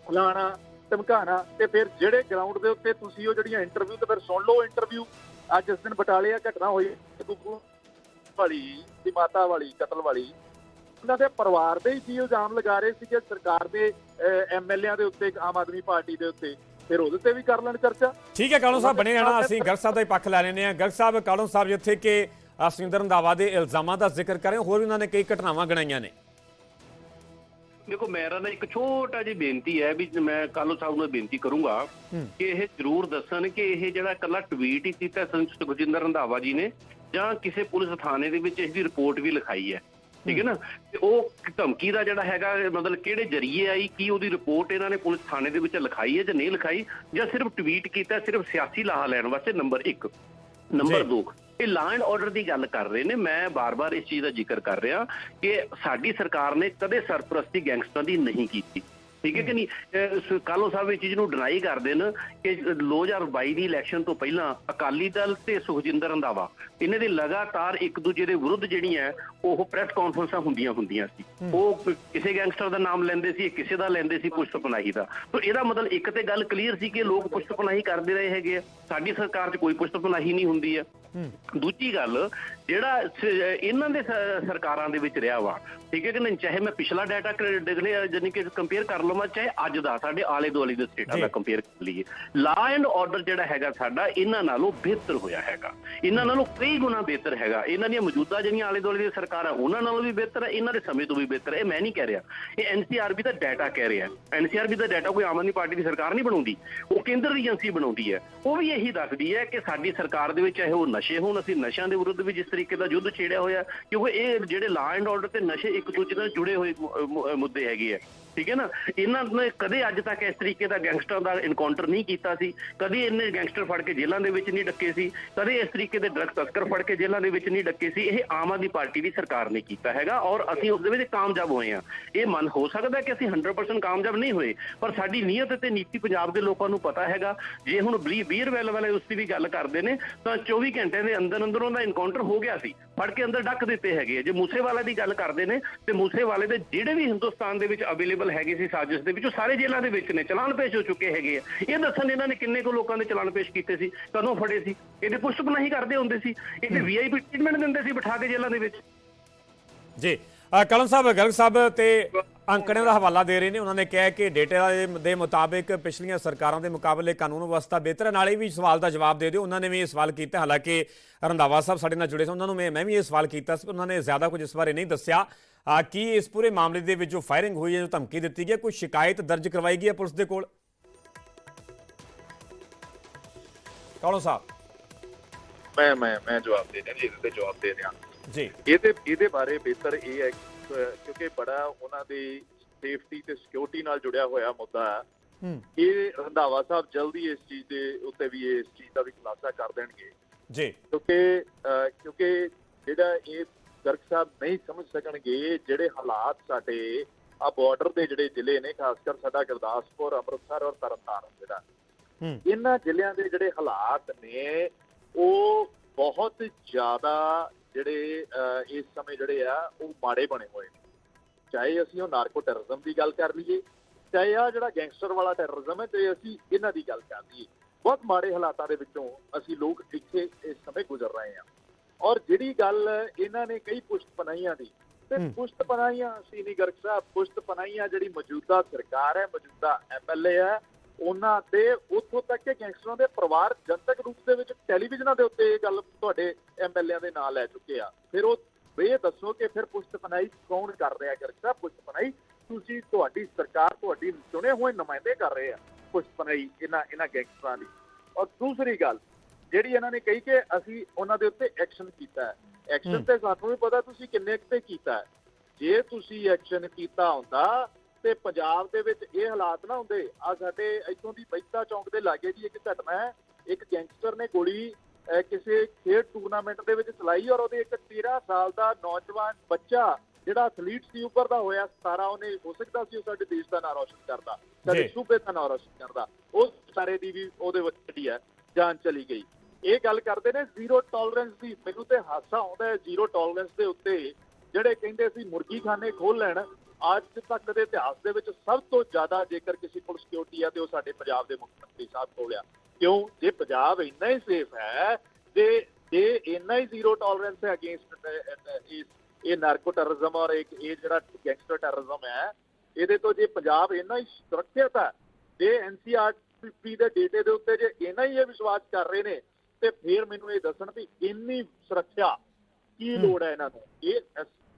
ਫਲਾਣਾ ਧਮਕਾਣਾ ਤੇ ਫਿਰ ਜਿਹੜੇ ਗਰਾਊਂਡ ਦੇ ਉੱਤੇ ਤੁਸੀਂ ਉਹ ਜਿਹੜੀਆਂ ਇੰਟਰਵਿਊ ਤੇ ਫਿਰ ਸੁਣ ਲਓ ਇੰਟਰਵਿਊ ਅੱਜ ਇਸ ਦਿਨ ਬਟਾਲੇ ਆ ਘਟਨਾ ਹੋਈ ਗੁੱਗੂ ਵਾਲੀ ਦੀ ਮਾਤਾ ਵਾਲੀ ਕਤਲ ਵਾਲੀ। ਉਹਨਾਂ ਦੇ ਪਰਿਵਾਰ ਦੇ ਹੀ ਕੀ ਇਲਜ਼ਾਮ ਲਗਾ ਰਹੇ ਸੀ ਕਿ ਸਰਕਾਰ ਦੇ ਐਮਐਲਏਆਂ ਦੇ ਉੱਤੇ ਆਮ ਆਦਮੀ ਪਾਰਟੀ ਦੇ ਉੱਤੇ। ਫਿਰ ਉਹਦੇ ਤੇ ਵੀ ਕਰ ਲੈਣ ਚਰਚਾ। ਠੀਕ ਹੈ ਕਾਲੂ ਸਾਹਿਬ ਬਣੇ ਰਹਿਣਾ ਅਸੀਂ ਗਰਗ ਸਾਹਿਬ ਦਾ ਹੀ ਪੱਖ ਲੈ ਲੈਂਦੇ ਹਾਂ। ਗਰਗ ਸਾਹਿਬ ਕਾਲੂ ਸਾਹਿਬ ਜਿੱਥੇ ਕਿ ਸੁਰਿੰਦਰ ਰੰਧਾਵਾ ਦੇ ਇਲਜ਼ਾਮਾਂ ਦਾ ਜ਼ਿਕਰ ਕਰ ਰਹੇ ਹੋ, ਹੋਰ ਵੀ ਉਹਨਾਂ ਨੇ ਕਈ ਘਟਨਾਵਾਂ ਗਣਾਈਆਂ ਨੇ ਦੇਖੋ ਮੇਰਾ ਨਾ ਇੱਕ ਛੋਟਾ ਜਿਹੀ ਬੇਨਤੀ ਹੈ ਵੀ ਮੈਂ ਕਾਲੋ ਸਾਹਿਬ ਨੂੰ ਬੇਨਤੀ ਕਰੂੰਗਾ। ਕਿ ਇਹ ਜ਼ਰੂਰ ਦੱਸਣ ਕਿ ਇਹ ਜਿਹੜਾ ਇਕੱਲਾ ਟਵੀਟ ਹੀ ਕੀਤਾ ਸੰਤ ਸੁਖਜਿੰਦਰ ਰੰਧਾਵਾ ਜੀ ਨੇ ਜਾਂ ਕਿਸੇ ਪੁਲਿਸ ਥਾਣੇ ਦੇ ਵਿੱਚ ਇਸ ਦੀ ਰਿਪੋਰਟ ਵੀ ਲਿਖਾਈ ਹੈ ਠੀਕ ਹੈ ਨਾ ਤੇ ਉਹ ਧਮਕੀ ਦਾ ਜਿਹੜਾ ਹੈਗਾ ਮਤਲਬ ਕਿਹੜੇ ਜਰੀਏ ਆਈ ਕੀ ਉਹਦੀ ਰਿਪੋਰਟ ਇਹਨਾਂ ਨੇ ਪੁਲਿਸ ਥਾਣੇ ਦੇ ਵਿੱਚ ਲਿਖਾਈ ਹੈ ਜਾਂ ਨਹੀਂ ਲਿਖਾਈ ਜਾਂ ਸਿਰਫ ਟਵੀਟ ਕੀਤਾ ਸਿਰਫ ਸਿਆਸੀ ਲਾਹਾ ਲੈਣ ਵਾਸਤੇ ਨੰਬਰ 1 ਨੰਬਰ ਜੀ। 2 ਇਹ ਲਾ ਐਂਡ ਆਰਡਰ ਦੀ ਗੱਲ ਕਰ ਰਹੇ ਨੇ। ਮੈਂ ਬਾਰ-ਬਾਰ ਇਸ ਚੀਜ਼ ਦਾ ਜ਼ਿਕਰ ਕਰ ਰਿਹਾ ਕਿ ਸਾਡੀ ਸਰਕਾਰ ਨੇ ਕਦੇ ਸਰਪ੍ਰਸਤੀ ਗੈਂਗਸਟਰਾਂ ਦੀ ਨਹੀਂ ਕੀਤੀ। ਠੀਕ ਹੈ ਕਿ ਨਹੀਂ? ਕਾਲੋ ਸਾਹਿਬ ਇਹ ਚੀਜ਼ ਨੂੰ ਡਿਨਾਈ ਕਰਦੇ ਨੇ ਕਿ 2022 ਦੀ ਇਲੈਕਸ਼ਨ ਤੋਂ ਪਹਿਲਾਂ ਅਕਾਲੀ ਦਲ ਤੇ ਸੁਖਜਿੰਦਰ ਰੰਧਾਵਾ ਇਹਨਾਂ ਦੇ ਲਗਾਤਾਰ ਇੱਕ ਦੂਜੇ ਦੇ ਵਿਰੁੱਧ ਜਿਹੜੀਆਂ ਉਹ ਪ੍ਰੈਸ ਕਾਨਫਰੰਸਾਂ ਹੁੰਦੀਆਂ ਹੁੰਦੀਆਂ ਸੀ। ਉਹ ਕਿਸੇ ਗੈਂਗਸਟਰ ਦਾ ਨਾਮ ਲੈਂਦੇ ਸੀ ਕਿਸੇ ਦਾ ਲੈਂਦੇ ਸੀ ਪੁਸ਼ਤ ਪਨਾਹੀ ਦਾ। ਤਾਂ ਇਹਦਾ ਮਤਲਬ ਇੱਕ ਤੇ ਗੱਲ ਕਲੀਅਰ ਸੀ ਕਿ ਲੋਕ ਪੁਸ਼ਤ ਪਨਾਹੀ ਕਰਦੇ ਰਹੇ ਹੈਗੇ ਆ। ਸਾਡੀ ਸਰਕਾਰ 'ਚ ਕੋਈ ਪੁਸ਼ਤ ਪਨਾਹੀ ਨਹੀਂ ਹੁੰਦੀ ਹੈ। ਦੂਜੀ ਗੱਲ ਜਿਹੜਾ ਇਹਨਾਂ ਦੇ ਸਰਕਾਰਾਂ ਦੇ ਵਿੱਚ ਰਿਹਾ ਵਾ ਠੀਕ ਹੈ ਕਿ ਨਹੀਂ? ਚਾਹੇ ਮੈਂ ਪਿਛਲਾ ਡਾਟਾ ਦੇਖ ਲਿਆ ਜਾਨੀ ਕਿ ਕੰਪੇਅਰ ਕਰ ਲਵਾਂ ਚਾਹੇ ਅੱਜ ਦਾ ਸਾਡੇ ਆਲੇ ਦੁਆਲੇ ਦੇ ਸਟੇਟਾਂ ਦਾ। ਕੰਪੇਅਰ ਕਰ ਲਈਏ। ਲਾ ਐਂਡ ਆਰਡਰ ਜਿਹੜਾ ਹੈਗਾ ਸਾਡਾ ਇਹਨਾਂ ਨਾਲੋਂ ਬਿਹਤਰ ਹੋਇਆ ਹੈਗਾ। ਇਹਨਾਂ ਨਾਲੋਂ ਕਈ ਗੁਣਾ ਬਿਹਤਰ ਹੈਗਾ। ਇਹਨਾਂ ਦੀਆਂ ਮੌਜੂਦਾ ਜਿਹੜੀਆਂ ਆਲੇ ਦੁਆਲੇ ਦੀਆਂ ਸਰਕਾਰਾਂ ਉਹਨਾਂ ਨਾਲੋਂ ਵੀ ਬਿਹਤਰ ਹੈ ਇਹਨਾਂ ਦੇ ਸਮੇਂ ਤੋਂ ਵੀ ਬਿਹਤਰ ਹੈ। ਇਹ ਮੈਂ ਨਹੀਂ ਕਹਿ ਰਿਹਾ। ਇਹ ਐਨਸੀਆਰਬੀ ਦਾ ਡਾਟਾ ਕਹਿ ਰਿਹਾ। ਐਨਸੀਆਰਬੀ ਦਾ ਡਾਟਾ ਕੋਈ ਆਮ ਆਦਮੀ ਪਾਰਟੀ ਦੀ ਸਰਕਾਰ ਨਹੀਂ ਬਣਾਉਂਦੀ। ਉਹ ਕੇਂਦਰ ਦੀ ਏਜੰਸੀ ਬਣਾਉਂਦੀ ਹੈ। ਉਹ ਵੀ ਇਹੀ ਦੱਸਦੀ ਹੈ ਕਿ ਸਾਡੀ ਸਰਕਾਰ ਦੇ ਵਿੱਚ ਚਾਹੇ ਉਹ ਨਸ਼ੇ ਹੋਣ ਅਸੀਂ ਨਸ਼ਿਆਂ ਦੇ ਵਿਰੁੱਧ ਵੀ ਜਿਸ ਤਰੀਕੇ ਦਾ ਯੁੱਧ ਛੇੜਿਆ ਹੋਇਆ ਕਿਉਂਕਿ ਇਹ ਜਿਹੜੇ ਲਾ ਐਂਡ ਆਰਡਰ ਤੇ ਨਸ਼ੇ ਇੱਕ ਦੂਜੇ ਨਾਲ ਜੁੜੇ ਹੋਏ ਮੁੱਦੇ ਹੈਗੇ ਆ। ਠੀਕ ਹੈ ਨਾ? ਇਹਨਾਂ ਨੇ ਕਦੇ ਅੱਜ ਤੱਕ ਇਸ ਤਰੀਕੇ ਦਾ ਗੈਂਗਸਟਰ ਦਾ ਇਨਕਾਊਂਟਰ ਨਹੀਂ ਕੀਤਾ ਸੀ। ਕਦੇ ਇਹਨੇ ਗੈਂਗਸਟਰ ਫੜ ਕੇ ਜੇਲ੍ਹਾਂ ਦੇ ਵਿੱਚ ਨਹੀਂ ਡੱਕੇ ਸੀ। ਕਦੇ ਇਸ ਤਰੀਕੇ ਦੇ ਡਰਗ ਤਸਕਰ ਫੜ ਕੇ ਜੇਲ੍ਹਾਂ ਦੇ ਵਿੱਚ ਨਹੀਂ ਡੱਕੇ ਸੀ। ਇਹ ਆਮ ਆਦਮੀ ਪਾਰਟੀ ਦੀ ਸਰਕਾਰ ਨੇ ਕੀਤਾ ਹੈਗਾ ਔਰ ਅਸੀਂ ਉਸ ਦੇ ਵਿੱਚ ਕਾਮਯਾਬ ਹੋਏ ਹਾਂ। ਇਹ ਮਨ ਹੋ ਸਕਦਾ ਕਿ ਅਸੀਂ 100% ਕਾਮਯਾਬ ਨਹੀਂ ਹੋਏ, ਪਰ ਸਾਡੀ ਨੀਅਤ ਤੇ ਨੀਤੀ ਪੰਜਾਬ ਦੇ ਲੋਕਾਂ ਨੂੰ ਪਤਾ ਹੈਗਾ। ਜੇ ਹੁਣ ਬਲੀ ਵੀਰ ਵੈਲ ਵਾਲੇ ਉਸ ਦੀ ਵੀ ਗੱਲ ਕਰਦੇ ਨੇ, ਤਾਂ 24 ਘੰਟੇ ਦੇ ਅੰਦਰ ਅੰਦਰ ਉਹਦਾ ਇਨਕਾਊਂਟਰ ਹੋ ਗਿਆ ਸੀ। ਫੜ ਕੇ ਅੰਦਰ ਡੱਕ ਦਿੱਤੇ ਹੈਗੇ ਆ। ਜੇ ਮੂਸੇਵਾਲਾ ਦੀ ਗੱਲ ਕਰਦੇ ਨੇ, ਤੇ ਮੂਸੇਵਾਲੇ ਦੇ ਜਿਹੜੇ ਵੀ ਹਿੰਦੁਸਤਾਨ ਦੇ ਵਿੱਚ ਅਵੇਲੇਬਲ ਹੈਗੇ ਸੀ ਸਾਜ਼ਿਸ਼ ਦੇ ਵਿੱਚ ਉਹ ਸਾਰੇ ਜੇਲ੍ਹਾਂ ਦੇ ਵਿੱਚ ਨੇ ਚਲਾਨ ਪੇਸ਼ ਹੋ ਚੁੱਕੇ ਹੈਗੇ ਆ। ਇਹ ਦੱਸਣ ਇਹਨਾਂ ਨੇ ਕਿੰਨੇ ਕੁ ਲੋਕਾਂ ਦੇ ਚਲਾਨ ਪੇਸ਼ ਕੀਤੇ ਸੀ ਕਦੋਂ ਫੜੇ ਸੀ ਇਹਦੇ ਪੁਸ਼ਟ ਨਹੀਂ ਕਰਦੇ ਹੁੰਦੇ ਸੀ ਇਹਦੇ ਵੀਆਈਪੀ ਟ੍ਰੀਟਮੈਂਟ ਦਿੰਦੇ ਸੀ ਬਿਠਾ ਕੇ ਜੇਲ੍ਹਾਂ ਦੇ ਵਿੱਚ। ਜੀ ਕਲਮ ਸਾਹਿਬ ਗਰਗ ਸਾਹਿਬ ਤੇ ਅੰਕੜਿਆਂ ਦਾ ਹਵਾਲਾ ਦੇ ਰਹੇ ਨੇ ਉਹਨਾਂ ਨੇ ਕਿਹਾ ਕਿ ਡੇਟਾ ਦੇ- ਮੁਤਾਬਿਕ ਪਿਛਲੀਆਂ ਸਰਕਾਰਾਂ ਦੇ ਮੁਕਾਬਲੇ ਕਾਨੂੰਨ ਵਿਵਸਥਾ ਬਿਹਤਰ ਹੈ। ਨਾਲੇ ਵੀ ਸਵਾਲ ਦਾ ਜਵਾਬ ਦੇ ਦਿਓ। ਉਹਨਾਂ ਨੇ ਵੀ ਇਹ ਸਵਾਲ ਕੀਤਾ। ਹਾਲਾਂਕਿ ਰੰਧਾਵਾ ਸਾਹਿਬ ਸਾਡੇ ਨਾਲ ਜੁੜੇ ਸਨ ਉਹਨਾਂ ਨੂੰ ਮੈਂ ਮੈਂ ਵੀ ਇਹ ਸਵਾਲ ਕੀਤਾ ਸੀ ਉਹਨਾਂ ਨੇ ਜ਼ਿਆਦਾ ਕੁਝ ਇਸ ਬਾਰੇ ਨਹੀਂ ਦੱਸਿਆ। ਕੀ ਇਸ ਪੂਰੇ ਮਾਮਲੇ ਦੇ ਵਿੱਚ ਜੋ ਫਾਇਰਿੰਗ ਹੋਈ ਹੈ ਜੋ ਧਮਕੀ ਦਿੱਤੀ ਗਈ ਹੈ ਕੋਈ ਸ਼ਿਕਾਇਤ ਦਰਜ ਕਰਵਾਈ ਗਈ ਹੈ ਪੁਲਿਸ ਦੇ ਕੋਲ? ਕੌਣ ਸਾਹਿਬ? ਮੈਂ ਮੈਂ ਮੈਂ ਜਵਾਬ ਦੇ ਰਿਹਾ ਜੀ ਇਹਦੇ ਤੇ ਜਵਾਬ ਦੇ ਰਿਹਾ। ਜੀ। ਇਹਦੇ ਇਹਦੇ ਬਾਰੇ ਬਿਹਤਰ ਇਹ ਹੈ ਕਿਉਂਕਿ ਬੜਾ ਉਹਨਾਂ ਦੀ ਸੇਫਟੀ ਤੇ ਸਿਕਿਉਰਿਟੀ ਨਾਲ ਜੁੜਿਆ ਹੋਇਆ ਮੁੱਦਾ ਹੈ। ਇਹ ਰੰਧਾਵਾ ਸਾਹਿਬ ਜਲਦੀ ਇਸ ਚੀਜ਼ ਦੇ ਉੱਤੇ ਵੀ ਇਸ ਚੀਜ਼ ਦਾ ਵੀ ਖੁਲਾਸਾ ਕਰ ਦੇਣਗੇ। ਜੀ। ਕਿਉਂਕਿ ਕਿਉਂਕਿ ਜਿਹੜਾ ਇਹ ਗਰਗ ਸਾਹਿਬ ਨਹੀਂ ਸਮਝ ਸਕਣਗੇ ਜਿਹੜੇ ਹਾਲਾਤ ਸਾਡੇ ਆ ਬਾਰਡਰ ਦੇ ਜਿਹੜੇ ਜ਼ਿਲ੍ਹੇ ਨੇ ਖਾਸ ਕਰ ਸਾਡਾ ਗੁਰਦਾਸਪੁਰ ਅੰਮ੍ਰਿਤਸਰ ਔਰ ਤਰਨਤਾਰਨ ਜਿਹੜਾ। ਇਹਨਾਂ ਜ਼ਿਲ੍ਹਿਆਂ ਦੇ ਜਿਹੜੇ ਹਾਲਾਤ ਨੇ ਉਹ ਬਹੁਤ ਜ਼ਿਆਦਾ ਜਿਹੜੇ ਇਸ ਸਮੇਂ ਜਿਹੜੇ ਆ ਉਹ ਮਾੜੇ ਬਣੇ ਹੋਏ ਨੇ। ਚਾਹੇ ਅਸੀਂ ਉਹ ਨਾਰਕੋ ਟੈਰਰਿਜ਼ਮ ਦੀ ਗੱਲ ਕਰ ਲਈਏ ਚਾਹੇ ਆ ਜਿਹੜਾ ਗੈਂਗਸਟਰ ਵਾਲਾ ਟੈਰਰਿਜ਼ਮ ਹੈ ਤੇ ਅਸੀਂ ਇਹਨਾਂ ਦੀ ਗੱਲ ਕਰ ਲਈਏ। ਬਹੁਤ ਮਾੜੇ ਹਾਲਾਤਾਂ ਦੇ ਵਿੱਚੋਂ ਅਸੀਂ ਲੋਕ ਇੱਥੇ ਇਸ ਸਮੇਂ ਗੁਜ਼ਰ ਰਹੇ ਹਾਂ। ਔਰ ਜਿਹੜੀ ਗੱਲ ਇਹਨਾਂ ਨੇ ਕਈ ਪੁਸ਼ਤ ਪਨਾਈਆਂ ਦੀ ਤੇ। ਪੁਸ਼ਤ ਪਨਾਈਆਂ ਸੀਨੀ ਗਰਗ ਸਾਹਿਬ ਪੁਸ਼ਤ ਪਨਾਈਆਂ ਜਿਹੜੀ ਮੌਜੂਦਾ ਸਰਕਾਰ ਹੈ ਮੌਜੂਦਾ ਐਮਐਲਏ ਹੈ ਉਹਨਾਂ ਤੇ ਉੱਥੋਂ ਤੱਕ ਕਿ ਗੈਂਗਸਟਰਾਂ ਦੇ ਪਰਿਵਾਰ ਜਨਤਕ ਰੂਪ ਦੇ ਵਿੱਚ ਟੈਲੀਵਿਜ਼ਨਾਂ ਦੇ ਉੱਤੇ ਇਹ ਗੱਲ ਤੁਹਾਡੇ ਐਮਐਲਏ ਦੇ ਨਾਂ ਲੈ ਚੁੱਕੇ ਆ। ਫਿਰ ਉਹ ਇਹ ਦੱਸੋ ਕਿ ਫਿਰ ਪੁਸ਼ਤ ਪਨਾਈ ਕੌਣ ਕਰ ਰਿਹਾ ਗਰਗ ਸਾਹਿਬ ਪੁਸ਼ਤ ਪਨਾਈ ਤੁਸੀਂ ਤੁਹਾਡੀ ਸਰਕਾਰ ਤੁਹਾਡੀ ਚੁਣੇ ਹੋਏ ਨੁਮਾਇੰਦੇ ਕਰ ਰਹੇ ਆ ਪੁਸ਼ਤ ਪਨਾਈ ਇਹਨਾਂ ਇਹਨਾਂ ਗੈਂਗਸਟਰਾਂ ਦੀ ਔਰ ਦੂਸਰੀ ਗੱਲ ਜਿਹੜੀ ਇਹਨਾਂ ਨੇ ਕਹੀ ਕਿ ਅਸੀਂ ਉਹਨਾਂ ਦੇ ਉੱਤੇ ਐਕਸ਼ਨ ਕੀਤਾ ਹੈ। ਐਕਸ਼ਨ। ਤੇ ਸਾਨੂੰ ਵੀ ਪਤਾ ਤੁਸੀਂ ਕਿੰਨੇ ਕੁ ਤੇ ਕੀਤਾ ਹੈ। ਜੇ ਤੁਸੀਂ ਐਕਸ਼ਨ ਕੀਤਾ ਹੁੰਦਾ ਤੇ ਪੰਜਾਬ ਦੇ ਵਿੱਚ ਇਹ ਹਾਲਾਤ ਨਾ ਹੁੰਦੇ। ਆ ਸਾਡੇ ਇੱਥੋਂ ਦੀ ਬੈਤਾ ਚੌਂਕ ਦੇ ਲਾਗੇ ਜੀ ਇੱਕ ਘਟਨਾ ਹੈ। ਇੱਕ ਗੈਂਗਸਟਰ ਨੇ ਗੋਲੀ ਕਿਸੇ ਖੇਡ ਟੂਰਨਾਮੈਂਟ ਦੇ ਵਿੱਚ ਚਲਾਈ ਔਰ ਉਹਦੇ ਇੱਕ 13 ਸਾਲ ਦਾ ਨੌਜਵਾਨ ਬੱਚਾ ਜਿਹੜਾ ਐਥਲੀਟ ਸੀ ਉੱਪਰ ਦਾ ਹੋਇਆ 17 ਉਹਨੇ ਹੋ ਸਕਦਾ ਸੀ ਉਹ ਸਾਡੇ ਦੇਸ਼ ਦਾ ਨਾਂ ਰੌਸ਼ਨ ਕਰਦਾ ਸਾਡੇ। ਸੂਬੇ ਦਾ ਨਾਂ ਰੌਸ਼ਨ ਕਰਦਾ। ਉਸ ਸਾਰੇ ਦੀ ਵੀ ਉਹਦੇ ਵਿੱਚ ਜਿਹੜੀ ਹੈ ਜਾਨ ਚਲੀ ਗਈ। ਇਹ ਗੱਲ ਕਰਦੇ ਨੇ ਜ਼ੀਰੋ ਟੋਲਰੈਂਸ ਦੀ। ਮੈਨੂੰ ਤੇ ਹਾਸਾ ਆਉਂਦਾ ਹੈ ਜ਼ੀਰੋ ਟੋਲਰੈਂਸ ਦੇ ਉੱਤੇ। ਜਿਹੜੇ ਕਹਿੰਦੇ ਸੀ ਮੁਰਗੀ ਖਾਨੇ ਖੋਲ ਲੈਣ ਅੱਜ ਤੱਕ ਦੇ ਇਤਿਹਾਸ ਦੇ ਵਿੱਚ ਸਭ ਤੋਂ ਜ਼ਿਆਦਾ ਜੇਕਰ ਕਿਸੇ ਕੋਲ ਸਿਕਿਉਰਿਟੀ ਆ ਤੇ ਉਹ ਸਾਡੇ ਪੰਜਾਬ ਦੇ ਮੁੱਖ ਮੰਤਰੀ ਸਾਹਿਬ ਕੋਲ ਆ। ਕਿਉਂ? ਜੇ ਪੰਜਾਬ ਇੰਨਾ ਹੀ ਸੇਫ ਹੈ ਤੇ ਜੇ ਇੰਨਾ ਹੀ ਜ਼ੀਰੋ ਟੋਲਰੈਂਸ ਹੈ ਅਗੇਂਸਟ ਇਸ ਇਹ ਨਾਰਕੋ ਟੈਰਰਿਜ਼ਮ ਔਰ ਇੱਕ ਇਹ ਜਿਹੜਾ ਗੈਂਗਸਟਰ ਟੈਰਰਿਜ਼ਮ ਹੈ ਇਹਦੇ ਤੋਂ ਜੇ ਪੰਜਾਬ ਇੰਨਾ ਹੀ ਸੁਰੱਖਿਅਤ ਹੈ ਜੇ ਐਨਸੀਆਰਪੀ ਦੇ ਡੇਟੇ ਦੇ ਉੱਤੇ ਜੇ ਇੰਨਾ ਹੀ ਇਹ ਵਿਸ਼ਵਾਸ ਕਰ ਰਹੇ ਨੇ ਤੇ ਫਿਰ ਮੈਨੂੰ ਇਹ ਦੱਸਣ ਵੀ ਇੰਨੀ ਸੁਰੱਖਿਆ ਕੀ। ਲੋੜ ਹੈ ਇਹਨਾਂ ਨੂੰ? ਇਹ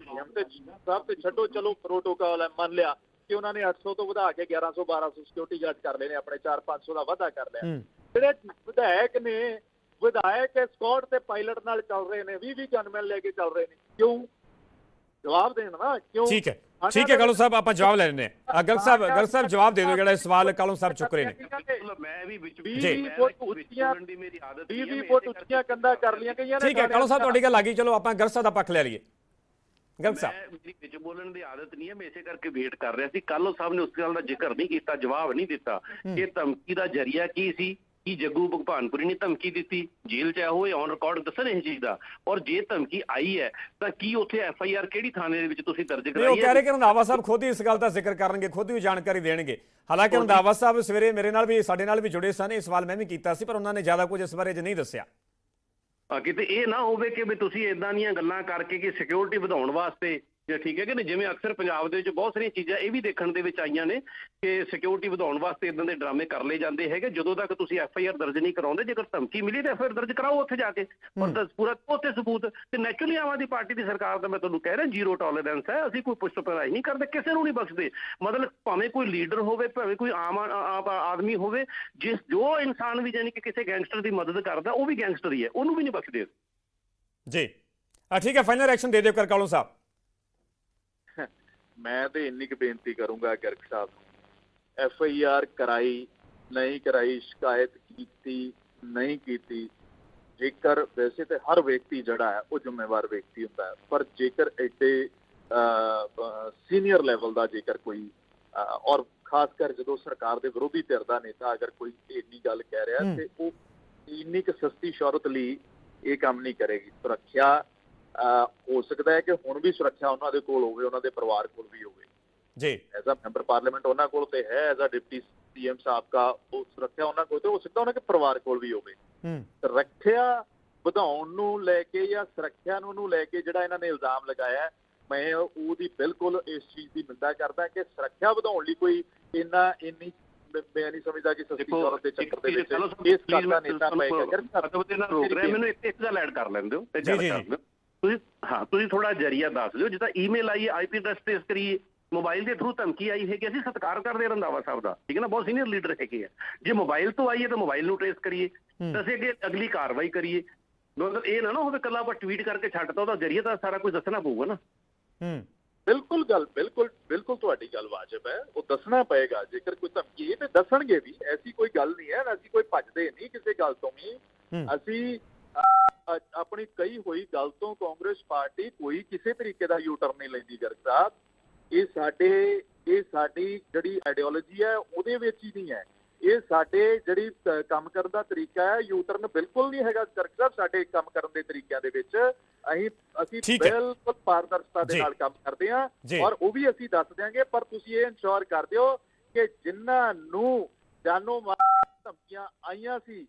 ਸਾਹਿਬ ਤੇ ਛੱਡੋ ਚਲੋ ਪ੍ਰੋਟੋਕਾਲ ਹੈ ਮੰਨ ਲਿਆ ਕਿ ਉਹਨਾਂ ਨੇ 800 ਤੋਂ ਵਧਾ ਕੇ 1100 1200 ਸਿਕਿਉਰਿਟੀ ਗਾਰਡ ਕਰ ਲਏ ਨੇ ਆਪਣੇ 4 500 ਦਾ ਵਾਧਾ ਕਰ ਲਿਆ। ਜਿਹੜੇ ਵਿਧਾਇਕ ਨੇ ਵਿਧਾਇਕ ਸਕਾਟ ਤੇ ਪਾਇਲਟ ਨਾਲ ਚੱਲ ਰਹੇ ਨੇ 20 20 ਗਨਮੈਨ ਲੈ ਕੇ ਚੱਲ ਰਹੇ ਨੇ ਕਿਉਂ? ਜਵਾਬ ਦੇਣ ਨਾ ਕਿਉਂ? ਠੀਕ ਹੈ ਠੀਕ ਹੈ ਕਾਲੂ ਸਾਹਿਬ ਆਪਾਂ ਜਵਾਬ ਲੈ ਲੈਣੇ ਆ ਗਰਗ ਸਾਹਿਬ ਗਰਗ ਸਾਹਿਬ ਜਵਾਬ ਦੇ ਦਿਓ ਜਿਹੜਾ ਇਹ ਸਵਾਲ ਕਾਲੂ ਸਾਹਿਬ ਚੁੱਕ ਰਹੇ ਨੇ। ਮੈਂ ਵੀ ਵਿੱਚ। ਮੈਂ ਫੁੱਟ ਵਿੱਚ ਉੱਚੀਆਂ- ਮੇਰੀ ਆਦਤ 20 ਨਹੀਂ ਹੈ, 20 ਮੈਂ ਫੁੱਟ ਇਸੇ ਕਰਕੇ ਉੱਚੀਆਂ ਕੰਧਾਂ ਕਰ ਲੀਆਂ ਗਈਆਂ ਨੇ ਠੀਕ ਹੈ ਕਾਲੂ ਸਾਹਿਬ ਤੁਹਾਡੀ ਗੱਲ ਆ ਗਈ ਚਲੋ ਆਪਾਂ ਸਾਹਿਬ ਦਾ ਪੱਖ ਲੈ ਲਈਏ। ਗਰਗ ਸਾਹਿਬ ਮੈਂ ਮੇਰੀ ਵਿੱਚ ਬੋਲਣ ਦੀ ਆਦਤ ਨਹੀਂ ਹੈ ਮੈਂ ਇਸੇ ਕਰਕੇ ਵੇਟ ਕਰ ਰਿਹਾ ਸੀ। ਕੱਲ੍ਹ ਸਾਹਿਬ ਨੇ ਉਸ ਗੱਲ ਦਾ ਜ਼ਿਕਰ ਨਹੀਂ ਕੀਤਾ ਜਵਾਬ ਨਹੀਂ ਦਿੱਤਾ। ਕਿ ਧਮਕੀ ਦਾ ਜਰੀਆ ਕੀ ਸੀ? ਕੀ ਜੱਗੂ ਭਗਵਾਨਪੁਰੀ ਨੇ ਧਮਕੀ ਦਿੱਤੀ? ਜੇਲ੍ਹ ਚ ਹੋਏ ਔਨ ਰਿਕਾਰਡ ਦੱਸਣ ਇਹ ਚੀਜ਼ ਦਾ। ਔਰ ਜੇ ਧਮਕੀ ਆਈ ਹੈ ਤਾਂ ਕੀ ਉੱਥੇ ਐਫ ਆਈ ਆਰ ਕਿਹੜੀ ਥਾਣੇ ਦੇ ਵਿੱਚ ਤੁਸੀਂ ਦਰਜ ਨਹੀਂ ਉਹ ਕਰਾਈ ਕਹਿ ਹੈ ਰਹੇ ਕਿ ਰੰਧਾਵਾ ਸਾਹਿਬ ਖੁਦ ਹੀ ਇਸ ਗੱਲ ਦਾ ਜ਼ਿਕਰ ਕਰਨਗੇ ਖੁਦ ਹੀ ਜਾਣਕਾਰੀ ਦੇਣਗੇ। ਹਾਲਾਂਕਿ ਰੰਧਾਵਾ ਸਾਹਿਬ ਸਵੇਰੇ ਮੇਰੇ ਨਾਲ ਵੀ ਸਾਡੇ ਨਾਲ ਵੀ ਜੁੜੇ ਸਨ ਇਹ ਸਵਾਲ ਮੈਂ ਵੀ ਕੀਤਾ ਸੀ ਪਰ ਉਹਨਾਂ ਨੇ ਜ਼ਿਆਦਾ ਕੁਝ ਇਸ ਬਾਰੇ ਜ ਨਹੀਂ ਦੱਸਿਆ। ਕਿਤੇ ਇਹ ਨਾ ਹੋਵੇ ਕਿ ਵੀ ਤੁਸੀਂ ਇਦਾਂ ਦੀਆਂ ਗੱਲਾਂ ਕਰਕੇ ਕਿ ਸਿਕਿਉਰਿਟੀ ਵਧਾਉਣ ਵਾਸਤੇ ਜੇ ਠੀਕ ਹੈ ਕਿ ਨਹੀਂ? ਜਿਵੇਂ ਅਕਸਰ ਪੰਜਾਬ ਦੇ ਵਿੱਚ ਬਹੁਤ ਸਾਰੀਆਂ ਚੀਜ਼ਾਂ ਇਹ ਵੀ ਦੇਖਣ ਦੇ ਵਿੱਚ ਆਈਆਂ ਨੇ ਕਿ ਸਿਕਿਉਰਿਟੀ ਵਧਾਉਣ ਵਾਸਤੇ ਇਦਾਂ ਦੇ ਡਰਾਮੇ ਕਰ ਲਏ ਜਾਂਦੇ ਹੈਗੇ। ਜਦੋਂ ਤੱਕ ਤੁਸੀਂ ਐਫ ਆਈ ਆਰ ਦਰਜ ਨਹੀਂ ਕਰਾਉਂਦੇ ਜੇਕਰ ਧਮਕੀ ਮਿਲੀ ਤਾਂ ਐਫ ਆਈ ਆਰ ਦਰਜ ਕਰਾਓ ਉੱਥੇ ਜਾ ਕੇ। ਔਰ ਪੂਰਾ ਉੱਥੇ ਸਬੂਤ ਤੇ ਨੈਚੁਰਲੀ ਆਮ ਆਦਮੀ ਪਾਰਟੀ ਦੀ ਸਰਕਾਰ ਦਾ ਮੈਂ ਤੁਹਾਨੂੰ ਕਹਿ ਰਿਹਾ ਜ਼ੀਰੋ ਟੋਲਰੈਂਸ ਹੈ। ਅਸੀਂ ਕੋਈ ਪੁਸ਼ਟ ਪਰਾਈ ਨਹੀਂ ਕਰਦੇ ਕਿਸੇ ਨੂੰ ਨਹੀਂ ਬਖਸ਼ਦੇ। ਮਤਲਬ ਭਾਵੇਂ ਕੋਈ ਲੀਡਰ ਹੋਵੇ ਭਾਵੇਂ ਕੋਈ ਆਮ ਆਦਮੀ ਹੋਵੇ ਜਿਸ ਜੋ ਇਨਸਾਨ ਵੀ ਜਾਨੀ ਕਿ ਕਿਸੇ ਗੈਂਗਸਟਰ ਦੀ ਮਦਦ ਕਰਦਾ ਉਹ ਵੀ ਗੈਂਗਸਟਰ ਹੀ ਹੈ। ਉਹਨੂੰ ਵੀ ਨਹੀਂ ਬਖਸ਼ਦੇ ਜੀ। ਆ ਠੀਕ ਹੈ ਫਾਈਨਲ ਐਕਸ਼ਨ ਦੇ ਦਿਓ ਕਰ ਕਾਲੂ ਸਾਹਿਬ। ਮੈਂ ਤੇ ਇੰਨੀ ਕੁ ਬੇਨਤੀ ਕਰੂੰਗਾ ਗਰਗ ਸਾਹਿਬ ਨੂੰ। ਐਫ ਆਈ ਆਰ ਕਰਾਈ ਨਹੀਂ ਕਰਾਈ ਸ਼ਿਕਾਇਤ ਕੀਤੀ ਨਹੀਂ ਕੀਤੀ ਜੇਕਰ ਵੈਸੇ ਤੇ ਹਰ ਵਿਅਕਤੀ ਜਿਹੜਾ ਹੈ ਉਹ ਜ਼ਿੰਮੇਵਾਰ ਵਿਅਕਤੀ ਹੁੰਦਾ ਹੈ। ਪਰ ਜੇਕਰ ਐਡੇ ਸੀਨੀਅਰ ਲੈਵਲ ਦਾ ਜੇਕਰ ਕੋਈ ਔਰ ਖਾਸ ਕਰ ਜਦੋਂ ਸਰਕਾਰ ਦੇ ਵਿਰੋਧੀ ਧਿਰ ਦਾ ਨੇਤਾ ਅਗਰ ਕੋਈ ਇੰਨੀ ਗੱਲ ਕਹਿ ਰਿਹਾ। ਤੇ ਉਹ ਇੰਨੀ ਕੁ ਸਸਤੀ ਸ਼ੌਹਰਤ ਲਈ ਇਹ ਕੰਮ ਨਹੀਂ ਕਰੇਗੀ। ਸੁਰੱਖਿਆ ਹੋ ਸਕਦਾ ਹੈ ਕਿ ਹੁਣ ਵੀ ਸੁਰੱਖਿਆ ਉਹਨਾਂ ਦੇ ਕੋਲ ਹੋਵੇ ਉਹਨਾਂ ਦੇ ਪਰਿਵਾਰ ਕੋਲ ਵੀ ਹੋਵੇ। ਜੀ। ਐਜ਼ ਅ ਮੈਂਬਰ ਪਾਰਲੀਮੈਂਟ ਉਹਨਾਂ ਕੋਲ ਤੇ ਹੈ ਐਜ਼ ਅ ਡਿਪਟੀ ਸੀਐਮ ਸਾਹਿਬ ਦਾ ਉਹ ਸੁਰੱਖਿਆ ਉਹਨਾਂ ਕੋਲ ਤੇ ਹੋ ਸਕਦਾ ਉਹਨਾਂ ਦੇ ਪਰਿਵਾਰ ਕੋਲ ਵੀ ਹੋਵੇ। ਹੂੰ। ਸੁਰੱਖਿਆ ਵਧਾਉਣ ਨੂੰ ਲੈ ਕੇ ਜਾਂ ਸੁਰੱਖਿਆ ਨੂੰ ਨੂੰ ਲੈ ਕੇ ਜਿਹੜਾ ਇਹਨਾਂ ਨੇ ਇਲਜ਼ਾਮ ਲਗਾਇਆ ਹੈ, ਮੈਂ ਉਹਦੀ ਬਿਲਕੁਲ ਇਸ ਚੀਜ਼ ਦੀ ਨਿੰਦਾ ਕਰਦਾ ਕਿ ਸੁਰੱਖਿਆ ਵਧਾਉਣ ਲਈ ਕੋਈ ਇੰਨਾ ਇੰਨੀ ਮੈਂ- ਨਹੀਂ ਸਮਝਦਾ ਕਿ ਸਸਤੀ ਦੇ ਇੱਕ ਚੱਕਰ ਦੇ ਵਿੱਚ ਚਲੋ ਇਸ ਗੱਲ ਦਾ ਨੇਤਾ ਪਏਗਾ ਕਰ ਤੇ ਨਾ ਰੋਕ ਰਿਹਾ ਮੈਨੂੰ ਇੱਕ ਇੱਕ ਗੱਲ ਐਡ ਕਰ ਲੈਣ ਦਿਓ ਤੇ ਜੀ, ਕਰ ਜੀ। ਤੁਸੀਂ ਹਾਂ ਤੁਸੀਂ ਥੋੜਾ ਜਰੀਆ ਦੱਸ ਦਿਓ। ਜਿੱਦਾਂ ਈਮੇਲ ਆਈ ਆਈਪੀ ਐਡਰੈਸ ਟ੍ਰੇਸ ਕਰੀਏ ਮੋਬਾਈਲ ਦੇ ਥਰੂ ਧਮਕੀ ਆਈ ਹੈ ਕਿ ਅਸੀਂ ਸਤਿਕਾਰ ਕਰਦੇ ਹਾਂ ਰੰਧਾਵਾ ਸਾਹਿਬ ਦਾ ਠੀਕ ਹੈ ਨਾ? ਬਹੁਤ ਸੀਨੀਅਰ ਲੀਡਰ ਹੈਗੇ ਆ। ਜੇ ਮੋਬਾਈਲ ਤੋਂ ਆਈ ਹੈ ਤਾਂ ਮੋਬਾਈਲ ਨੂੰ ਟ੍ਰੇਸ ਕਰੀਏ। ਹੂੰ। ਤਾਂ ਅਸੀਂ ਅੱਗੇ ਅਗਲੀ ਕਾਰਵਾਈ ਕਰੀਏ। ਮਤਲਬ ਇਹ ਨਾ ਨਾ ਹੋਵੇ ਕੱਲਾ ਆਪਾਂ ਟਵੀਟ ਕਰਕੇ ਛੱਡਤਾ ਉਹਦਾ ਜਰੀਆ ਤਾਂ ਸਾਰਾ ਕੁਝ ਦੱਸਣਾ ਪਊਗਾ ਨਾ। ਹੂੰ। ਬਿਲਕੁਲ ਗੱਲ ਬਿਲਕੁਲ ਬਿਲਕੁਲ ਤੁਹਾਡੀ ਗੱਲ ਵਾਜਬ ਹੈ। ਉਹ ਦੱਸਣਾ ਪਏਗਾ ਜੇਕਰ ਕੋਈ ਧਮਕੀ ਹੈ ਤੇ ਦੱਸਣਗੇ ਵੀ ਐਸੀ ਕੋਈ ਗੱਲ ਨਹੀਂ ਹੈ ਅਸੀਂ ਕੋਈ ਭੱਜਦੇ ਨਹੀਂ ਕਿਸੇ ਗੱਲ ਤੋਂ ਵੀ। ਹੂੰ। ਅਸੀਂ ਆਪਣੀ ਕਈ ਹੋਈ ਗੱਲ ਤੋਂ ਕਾਂਗਰਸ ਪਾਰਟੀ ਕੋਈ ਕਿਸੇ ਤਰੀਕੇ ਦਾ ਯੂ ਟਰਨ ਨਹੀਂ ਲੈਂਦੀ ਗਰਗ ਸਾਹਿਬ ਇਹ ਸਾਡੇ ਇਹ ਸਾਡੀ ਜਿਹੜੀ ਆਈਡੀਓਲੋਜੀ ਹੈ ਉਹਦੇ ਵਿੱਚ ਹੀ ਨਹੀਂ ਹੈ ਇਹ ਸਾਡੇ ਜਿਹੜੀ ਕੰਮ ਕਰਨ ਦਾ ਤਰੀਕਾ ਹੈ ਯੂ ਟਰਨ ਬਿਲਕੁਲ ਨਹੀਂ ਹੈਗਾ ਗਰਗ ਸਾਹਿਬ ਸਾਡੇ ਕੰਮ ਕਰਨ ਦੇ ਤਰੀਕਿਆਂ ਦੇ ਵਿੱਚ ਅਸੀਂ ਅਸੀਂ। ਬਿਲਕੁਲ ਪਾਰਦਰਸ਼ਤਾ ਦੇ। ਨਾਲ ਕੰਮ ਕਰਦੇ ਹਾਂ। ਔਰ ਉਹ ਵੀ ਅਸੀਂ ਦੱਸ ਦਿਆਂਗੇ ਪਰ ਤੁਸੀਂ ਇਹ ਇਨਸ਼ੋਰ ਕਰ ਦਿਓ ਕਿ ਜਿਨ੍ਹਾਂ ਨੂੰ ਜਾਨੋਂ ਮਾਰ ਧਮਕੀਆਂ ਆਈਆਂ ਸੀ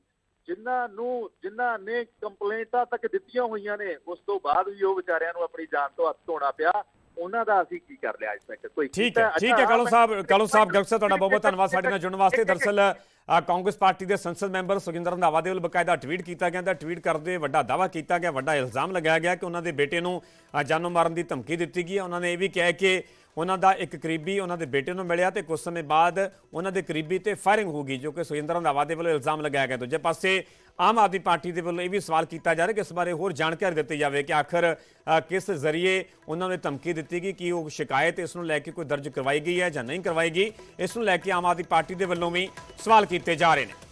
ਜਿਨ੍ਹਾਂ ਨੂੰ ਜਿਨ੍ਹਾਂ ਨੇ ਕੰਪਲੇਂਟਾਂ ਤੱਕ ਦਿੱਤੀਆਂ ਹੋਈਆਂ ਨੇ ਉਸ ਤੋਂ ਬਾਅਦ ਵੀ ਉਹ ਵਿਚਾਰਿਆਂ ਨੂੰ ਆਪਣੀ ਜਾਨ ਤੋਂ ਹੱਥ ਧੋਣਾ ਪਿਆ। ਉਹਨਾਂ ਦਾ ਅਸੀਂ ਕੀ ਕਰ ਲਿਆ ਅੱਜ ਤੱਕ ਕੋਈ ਠੀਕ? ਹੈ ਠੀਕ ਹੈ ਕਾਲੋ ਸਾਹਿਬ ਕਾਲੋ ਸਾਹਿਬ ਸਾਹਿਬ ਤੁਹਾਡਾ ਬਹੁਤ ਬਹੁਤ ਧੰਨਵਾਦ ਸਾਡੇ ਨਾਲ ਜੁੜਨ ਵਾਸਤੇ। ਦਰਸਲ ਕਾਂਗਰਸ ਪਾਰਟੀ ਦੇ ਸੰਸਦ ਮੈਂਬਰ ਸੁਖਿੰਦਰ ਰੰਧਾਵਾ ਦੇ ਵੱਲੋਂ ਬਕਾਇਦਾ ਟਵੀਟ ਕੀਤਾ ਗਿਆ। ਤਾਂ ਟਵੀਟ ਕਰਦੇ ਵੱਡਾ ਦਾਵਾ ਕੀਤਾ ਗਿਆ ਵੱਡਾ ਇਲਜ਼ਾਮ ਲਗਾਇਆ ਗਿਆ ਕਿ ਉਹਨਾਂ ਦੇ ਬੇਟੇ ਨੂੰ ਅ, ਜਾਨੋਂ ਮਾਰਨ ਦੀ ਧਮਕੀ ਦਿੱਤੀ ਗਈ ਹੈ। ਉਹਨਾਂ ਨੇ ਇਹ ਵੀ ਕਿਹਾ ਕਿ ਉਹਨਾਂ ਦਾ ਇੱਕ ਕਰੀਬੀ ਉਹਨਾਂ ਦੇ ਬੇਟੇ ਨੂੰ ਮਿਲਿਆ ਤੇ ਕੁਝ ਸਮੇਂ ਬਾਅਦ ਉਹਨਾਂ ਦੇ ਕਰੀਬੀ ਤੇ ਫਾਇਰਿੰਗ ਹੋ ਗਈ ਜੋ ਕਿ ਸੁਖਿੰਦਰ ਰੰਧਾਵਾ ਦੇ ਵੱਲੋਂ ਇਲਜ਼ਾਮ ਲਗਾਇਆ ਗਿਆ। ਦੂਜੇ ਪਾਸੇ ਆਮ ਆਦਮੀ ਪਾਰਟੀ ਦੇ ਵੱਲੋਂ ਇਹ ਵੀ ਸਵਾਲ ਕੀਤਾ ਜਾ ਰਿਹਾ ਕਿ ਇਸ ਬਾਰੇ ਹੋਰ ਜਾਣਕਾਰੀ ਦਿੱਤੀ ਜਾਵੇ ਕਿ ਆਖਰ ਕਿਸ ਜ਼ਰੀਏ ਉਹਨਾਂ ਨੇ ਧਮਕੀ ਦਿੱਤੀ ਗਈ ਕਿ ਉਹ ਸ਼ਿਕਾਇਤ ਇਸ ਨੂੰ ਲੈ ਕੇ ਕੋਈ ਦਰਜ ਕਰਵਾਈ ਗਈ ਹੈ ਜਾਂ ਨਹੀਂ ਕਰਵਾਈ ਗਈ। ਇਸ ਨੂੰ ਲੈ ਕੇ ਆਮ ਆਦਮੀ ਪਾਰਟੀ ਦੇ ਵੱਲੋਂ ਵੀ ਸਵਾਲ ਕੀਤੇ ਜਾ ਰਹੇ ਨੇ।